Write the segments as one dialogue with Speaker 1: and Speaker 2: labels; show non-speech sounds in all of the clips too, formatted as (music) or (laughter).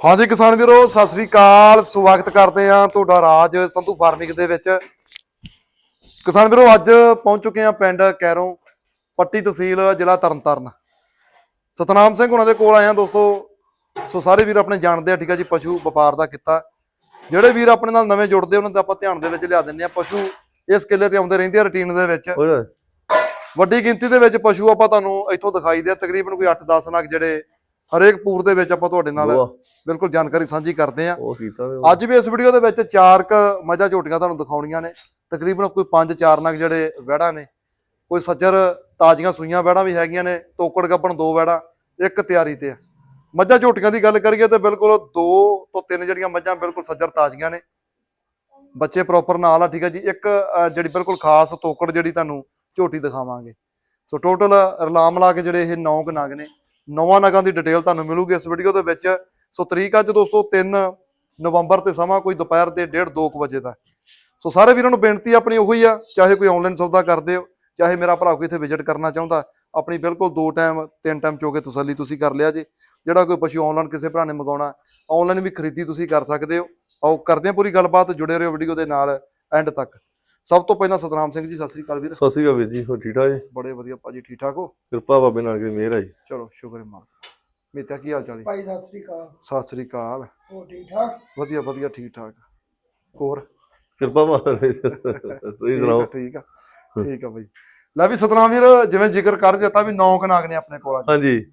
Speaker 1: ਹਾਂਜੀ ਕਿਸਾਨ ਵੀਰੋ ਸਤਿ ਸ੍ਰੀ ਅਕਾਲ। ਸਵਾਗਤ ਕਰਦੇ ਆ ਤੁਹਾਡਾ ਰਾਜ ਸੰਧੂ ਫਾਰਮਿੰਗ ਦੇ ਵਿੱਚ। ਕਿਸਾਨ ਵੀਰੋ ਅੱਜ ਪਹੁੰਚ ਚੁੱਕੇ ਆ ਪਿੰਡ ਕੈਰੋਂ ਪੱਟੀ ਤਹਿਸੀਲ ਜ਼ਿਲ੍ਹਾ ਤਰਨਤਾਰਨ। ਸਤਨਾਮ ਸਿੰਘ ਉਹਨਾਂ ਦੇ ਕੋਲ ਆਏ ਆ ਦੋਸਤੋ। ਸੋ ਸਾਰੇ ਵੀਰ ਆਪਣੇ ਜਾਣਦੇ ਆ ਠੀਕ ਆ ਜੀ ਪਸ਼ੂ ਵਪਾਰ ਦਾ ਕੀਤਾ। ਜਿਹੜੇ ਵੀਰ ਆਪਣੇ ਨਾਲ ਨਵੇਂ ਜੁੜਦੇ ਉਹਨਾਂ ਦਾ ਆਪਾਂ ਧਿਆਨ ਦੇ ਵਿੱਚ ਲਿਆ ਦਿੰਦੇ ਆ ਪਸ਼ੂ ਇਸ ਕਿੱਲੇ ਤੇ ਆਉਂਦੇ ਰਹਿੰਦੇ ਆ ਰੁਟੀਨ ਦੇ ਵਿੱਚ। ਵੱਡੀ ਗਿਣਤੀ ਦੇ ਵਿੱਚ ਪਸ਼ੂ ਆਪਾਂ ਤੁਹਾਨੂੰ ਇੱਥੋਂ ਦਿਖਾਈ ਦੇ ਆ ਤਕਰੀਬਨ ਕੋਈ 8-10 ਲੱਖ ਜਿਹੜੇ ਹਰੇਕ ਪੂਰ ਦੇ ਵਿੱਚ ਆਪਾਂ ਤੁਹਾਡੇ ਨਾਲ
Speaker 2: ਵਾਹ,
Speaker 1: ਬਿਲਕੁਲ ਜਾਣਕਾਰੀ ਸਾਂਝੀ ਕਰਦੇ ਆ
Speaker 2: ਉਹ ਕੀਤਾ ਵੇ
Speaker 1: ਅੱਜ ਵੀ ਇਸ ਵੀਡੀਓ ਦੇ ਵਿੱਚ ਚਾਰ ਕ ਮੱਝਾਂ ਝੋਟੀਆਂ ਤੁਹਾਨੂੰ ਦਿਖਾਉਣੀਆਂ ਨੇ। ਤਕਰੀਬਨ ਕੋਈ 5-4 ਨਗ ਜਿਹੜੇ ਵਹਿੜਾਂ ਨੇ। ਕੋਈ ਸੱਜਰ ਤਾਜ਼ੀਆਂ ਸੂਈਆਂ ਵਹਿੜਾਂ ਵੀ ਹੈਗੀਆਂ ਨੇ ਤੋਕੜ ਗੱਪਣ ਦੋ ਵਹਿੜਾਂ ਇੱਕ ਤਿਆਰੀ ਤੇ ਆ। ਮੱਝਾਂ ਝੋਟੀਆਂ ਦੀ ਗੱਲ ਕਰੀਏ ਤੇ ਬਿਲਕੁਲ ਦੋ ਤੋਂ ਤਿੰਨ ਜਿਹੜੀਆਂ ਮੱਝਾਂ ਬਿਲਕੁਲ ਸੱਜਰ ਤਾਜ਼ੀਆਂ ਨੇ। ਬੱਚੇ ਪ੍ਰੋਪਰ ਨਾਲ ਆ ਠੀਕ ਹੈ ਜੀ। ਇੱਕ ਅਹ, ਜਿਹੜੀ ਬਿਲਕੁਲ ਖਾਸ ਤੋਕੜ ਜਿਹੜੀ ਤੁਹਾਨੂੰ ਝੋਟੀ ਦਿਖਾਵਾਂਗੇ। ਸੋ ਟੋਟਲ ਰਲਾਮ ਲਾ ਕੇ ਜਿਹੜੇ ਇਹ 9 ਕ ਨਗ ਨੇ। ਨਵਾਂ ਨਗਾਂ ਦੀ ਡਿਟੇਲ ਤੁਹਾਨੂੰ ਮਿਲੂਗੀ ਇਸ ਵੀਡੀਓ ਦੇ ਵਿੱਚ। ਸੋ ਤਰੀਕ ਅੱਜ ਦੋਸਤੋ 3 ਨਵੰਬਰ ਤੇ ਸਮਾਂ ਕੋਈ ਦੁਪਹਿਰ ਦੇ 1:30 2 ਵਜੇ ਦਾ। ਸੋ ਸਾਰੇ ਵੀਰਾਂ ਨੂੰ ਬੇਨਤੀ ਆਪਣੀ ਉਹੀ ਆ, ਚਾਹੇ ਕੋਈ ਆਨਲਾਈਨ ਸੌਦਾ ਕਰਦੇ ਹੋ, ਚਾਹੇ ਮੇਰਾ ਭਰਾ ਕੋਈ ਇੱਥੇ ਵਿਜ਼ਿਟ ਕਰਨਾ ਚਾਹੁੰਦਾ, ਆਪਣੀ ਬਿਲਕੁਲ ਦੋ ਟਾਈਮ ਤਿੰਨ ਟਾਈਮ ਚੋ ਕੇ ਤਸੱਲੀ ਤੁਸੀਂ ਕਰ ਲਿਆ ਜੀ। ਜਿਹੜਾ ਕੋਈ ਪਸ਼ੂ ਆਨਲਾਈਨ ਕਿਸੇ ਭਰਾ ਨੇ ਮੰਗਾਉਣਾ ਆਨਲਾਈਨ ਵੀ ਖਰੀਦੀ ਤੁਸੀਂ ਕਰ ਸਕਦੇ ਹੋ। ਆਓ, ਕਰਦੇ ਹਾਂ ਪੂਰੀ ਗੱਲਬਾਤ, ਜੁੜੇ ਰਹੋ ਵੀਡੀਓ ਦੇ ਨਾਲ ਐਂਡ ਤੱਕ। ਸਭ ਤੋਂ ਪਹਿਲਾਂ ਸਤਨਾਮ ਸਿੰਘ ਜੀ ਸਤਿ ਸ੍ਰੀ ਅਕਾਲ ਵੀਰ।
Speaker 2: ਸਤਿ ਸ਼੍ਰੀ ਅਕਾਲ ਵੀਰ ਜੀ ਹੋ ਠੀਕ ਠਾਕ ਜੀ?
Speaker 1: ਬੜੇ ਵਧੀਆ ਭਾਜੀ ਠੀਕ ਠਾਕ ਹੋ?
Speaker 2: ਕਿਰਪਾ ਬਾਬੇ ਨਾਲ ਕੀ ਮਿਹਰ ਹੈ ਜੀ।
Speaker 1: ਚਲੋ ਸ਼ੁਕਰ ਹੈ ਮਾਲਕ। ਮੇਤਾ ਕੀ ਹਾਲ ਚਾਲ ਹੈ
Speaker 3: ਭਾਈ ਸਤਿ ਸ੍ਰੀ ਅਕਾਲ।
Speaker 1: ਸਤਿ ਸ੍ਰੀ ਅਕਾਲ।
Speaker 3: ਹੋ ਠੀਕ ਠਾਕ?
Speaker 1: ਵਧੀਆ ਵਧੀਆ ਠੀਕ ਠਾਕ। ਹੋਰ?
Speaker 2: ਕਿਰਪਾ ਮਾਰ ਤੁਸੀਂ ਸੁਣਾਓ?
Speaker 1: ਠੀਕ ਆ। ਠੀਕ ਆ ਬਈ ਲੈ ਵੀ ਸਤਨਾਮ ਵੀਰ ਜਿਵੇਂ ਜ਼ਿਕਰ ਕਰ ਦਿੱਤਾ ਵੀ ਨੌ ਕਨਾਗ ਨੇ ਆਪਣੇ ਕੋਲ
Speaker 2: ਹਾਂਜੀ।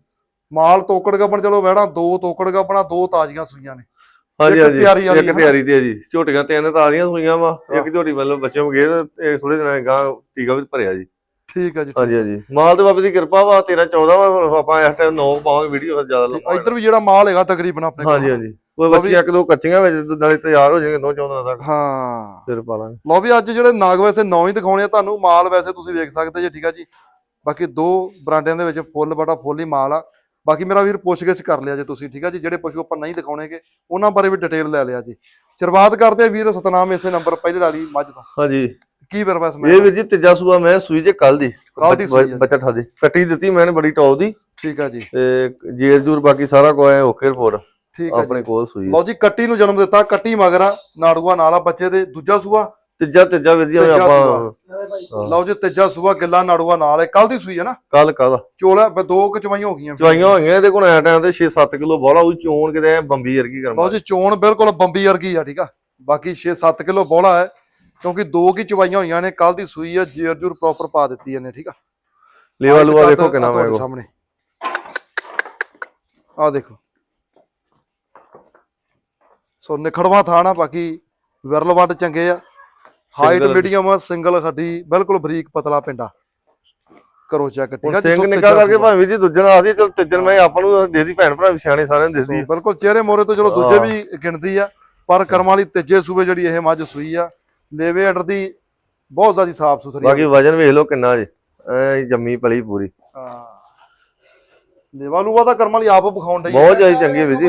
Speaker 1: ਮਾਲ ਤੋਕੜ ਗੱਬਣ ਚਲੋ ਵਹਿਣਾ ਦੋ ਤੋਕੜ ਗੱਬਣਾ ਦੋ ਤਾਜ਼ੀਆਂ ਸੂਈਆਂ ਨੇ।
Speaker 2: ਹਾਂਜੀ ਹਾਂਜੀ।
Speaker 1: ਤਿਆਰੀ ਵਾਲੀ
Speaker 2: ਇੱਕ? ਤਿਆਰੀ ਤੇ ਹੈ ਜੀ। ਝੋਟੀਆਂ ਤਿੰਨ ਤਾਜ਼ੀਆਂ ਸੂਈਆਂ ਵਾ।
Speaker 1: ਹਾਂ।
Speaker 2: ਇੱਕ ਝੋਟੀ ਮਤਲਬ ਬੱਚੇ ਹੋ ਗਏ ਤੇ ਥੋੜੇ ਦਿਨਾਂ ਗਾਂ ਟੀਕਾ ਵੀ ਭਰਿਆ ਜੀ।
Speaker 1: ਠੀਕ ਆ ਜੀ
Speaker 2: ਹਾਂਜੀ ਹਾਂਜੀ। ਮਾਲ ਤੇ ਬਾਬੇ ਦੀ ਕਿਰਪਾ ਵਾ 13 14 ਵਾ ਆਪਾਂ ਇਸ ਟਾਈਮ 9 ਪਾਵਾਂਗੇ ਵੀਡੀਓ ਫਿਰ ਜ਼ਿਆਦਾ। ਲੰਬਾ
Speaker 1: ਇੱਧਰ ਵੀ ਜਿਹੜਾ ਮਾਲ ਹੈਗਾ ਤਕਰੀਬਨ ਆਪਣੇ ਕੋਲ।
Speaker 2: ਹਾਂਜੀ ਹਾਂਜੀ। ਉਹ ਬੱਚੀਆਂ ਇੱਕ ਦੋ ਕੱਚੀਆਂ ਵਿੱਚ ਨਾਲੇ ਤਿਆਰ ਹੋ ਜਾਣਗੇ ਦੋ ਚੌਦਾਂ ਤੱਕ।
Speaker 1: ਹਾਂ।
Speaker 2: ਫਿਰ ਪਾ ਲਾਂਗੇ।
Speaker 1: ਲਓ ਵੀ ਅੱਜ ਜਿਹੜੇ ਨਾਗ ਵੈਸੇ ਨੌ ਹੀ ਦਿਖਾਉਣੇ ਆ ਤੁਹਾਨੂੰ ਮਾਲ ਵੈਸੇ ਤੁਸੀਂ ਵੇਖ ਸਕਦੇ ਜੀ ਠੀਕ ਆ ਜੀ। ਬਾਕੀ ਦੋ ਬਰਾਂਡਿਆਂ ਦੇ ਵਿੱਚ ਫੁੱਲ ਬੜਾ ਫੁੱਲ ਹੀ ਮਾਲ ਆ। ਬਾਕੀ ਮੇਰਾ ਵੀਰ ਪੁੱਛਗਿੱਛ ਕਰ ਲਿਆ ਜੇ ਤੁਸੀਂ ਠੀਕ ਆ ਜੀ? ਜਿਹੜੇ ਪਸ਼ੂ ਆਪਾਂ ਨਹੀਂ ਦਿਖਾਉਣੇਗੇ ਉਹਨਾਂ ਬਾਰੇ ਵੀ ਡਿਟੇਲ ਲੈ ਲਿਆ ਜੀ। ਸ਼ੁਰੂਆਤ ਕਰਦੇ ਆ ਵੀਰ ਸਤਨਾਮ ਇਸੇ ਨੰਬਰ ਪਹਿਲੇ ਵਾਲੀ ਮੱਝ ਤੋਂ।
Speaker 2: ਹਾਂਜੀ।
Speaker 1: ਕੀ ਵੀਰ ਵੈਸ
Speaker 2: ਇਹ
Speaker 1: ਮੈਂ
Speaker 2: ਵੀਰ ਜੀ ਤੀਜਾ ਸੂਆ ਮੈਂ ਸੂਈ ਜੇ ਕੱਲ ਦੀ। ਬੱਚਾ ਠਾ ਦੇ ਕੱਟੀ ਦਿੱਤੀ ਮੈਨੇ ਬੜੀ ਟੌਪ ਦੀ।
Speaker 1: ਠੀਕ ਆ ਜੀ।
Speaker 2: ਤੇ ਜੇਰ ਜੂਰ ਬਾਕੀ ਸਾਰਾ ਕੁਝ ਐ ਓਕੇ ਰਿਪੋਰਟ
Speaker 1: ਠੀਕ ਆ
Speaker 2: ਆਪਣੇ ਕੋਲ ਸੂਈ
Speaker 1: ਲਓ ਜੀ ਕੱਟੀ ਨੂੰ ਜਨਮ ਦਿੱਤਾ ਕੱਟੀ ਮਗਰ ਨਾੜੂਆ ਨਾਲ ਬੱਚੇ ਦੇ ਦੂਜਾ ਸੂਆ।
Speaker 2: ਤੀਜਾ ਤੀਜਾ ਜੀ
Speaker 1: ਤੀਜਾ
Speaker 2: ਆਪਾਂ ਹਾਂ।
Speaker 1: ਲਓ ਜੀ ਤੀਜਾ ਸੂਆ ਗਿੱਲਾ ਨਾੜੂਆ ਨਾਲ ਹੈ ਕੱਲ ਦੀ ਸੂਈ ਹੈ ਨਾ?
Speaker 2: ਕੱਲ ਕੱਲ
Speaker 1: ਚੋਲਾ ਬ- ਦੋ ਕੁ ਚਵਾਈਆਂ ਹੋ ਗਈਆਂ
Speaker 2: ਚਵਾਈਆਂ ਹੋਈਆਂ ਇਹਦੇ ਕੋਲ ਐ ਟਾਈਮ ਤੇ 6-7 ਕਿਲੋ ਬੋਲਾ ਉਹ ਚੋਣ ਕਿਤੇ ਐਂ ਬੰਬੀ ਵਰਗੀ
Speaker 1: ਲਓ
Speaker 2: ਕਰਮਾ
Speaker 1: ਜੀ ਚੋਣ ਬਿਲਕੁਲ ਬੰਬੀ ਵਰਗੀ ਆ ਠੀਕ ਆ? ਬਾਕੀ 6-7 ਕਿਲੋ ਬੋਲਾ ਹੈ ਕਿਉਂਕਿ ਦੋ ਕੀ ਚਵਾਈਆਂ ਹੋਈਆਂ ਨੇ ਕੱਲ ਦੀ ਸੂਈ ਆ ਜੇਰ ਜੂਰ ਪ੍ਰੋਪਰ ਪਾ ਦਿੱਤੀ ਇਹਨੇ ਠੀਕ ਆ?
Speaker 2: ਲੇਵਾ ਲੂਆ
Speaker 1: ਆਹ
Speaker 2: ਦੇਖੋ ਕਿੰਨਾ
Speaker 1: ਤੁਹਾਡੇ
Speaker 2: ਮੈਂ
Speaker 1: ਸਾਹਮਣੇ। ਆ ਦੇਖੋ। ਸੋ ਨਿਖੜਵਾ ਥਾਣਾ ਬਾਕੀ ਵਿਰਲ ਵੱਡ ਚੰਗੇ ਆ। ਹਾਈਟ ਮੀਡੀਅਮ ਸਿੰਗਲ ਖੱਡੀ ਬਿਲਕੁਲ ਬਰੀਕ ਪਤਲਾ ਪਿੰਡਾ ਕਰੋ ਚੈੱਕ ਠੀਕ ਆ
Speaker 2: ਸਿੰਘ ਨਿਕਾ ਕਰਕੇ। ਭਾਵੇਂ ਜੀ ਦੂਜੇ ਨਾਲ ਆਦੀ ਚਲ ਤੀਜਨ ਮੈਂ ਆਪਾਂ ਨੂੰ ਦੇਦੀ ਭੈਣ ਭਰਾ ਵੀ ਸਿਆਣੇ ਸਾਰਿਆਂ ਨੂੰ ਦੇਦੀ
Speaker 1: ਬਿਲਕੁਲ ਚਿਹਰੇ ਮੋਰੇ ਤੋਂ ਚਲੋ ਦੂਜੇ। ਵੀ ਗਿਣਦੀ ਆ ਪਰ ਕਰਮਾਂ ਵਾਲੀ ਤੀਜੇ ਸੂਬੇ ਜਿਹੜੀ ਇਹ ਮੱਝ ਸੂਈ ਆ ਲੇਵੇ ਆਰਡਰ ਦੀ ਬਹੁਤ ਜ਼ਿਆਦਾ ਸਾਫ਼ ਸੁਥਰੀ।
Speaker 2: ਬਾਕੀ ਵਜਨ ਵੇਖ ਲਓ ਕਿੰਨਾ ਜੀ। ਐ ਜੰਮੀ ਪਲੀ ਪੂਰੀ।
Speaker 1: ਹਾਂ। ਲੇਵਾ ਲੂਵਾ ਤਾਂ ਕਰਮਾਂ ਵਾਲੀ ਆਪ ਵਿਖਾਉਣ ਡਈ ਆ।
Speaker 2: ਬਹੁਤ ਜ਼ਿਆਦਾ ਚੰਗੀ ਹੈ ਵੀਰ ਜੀ।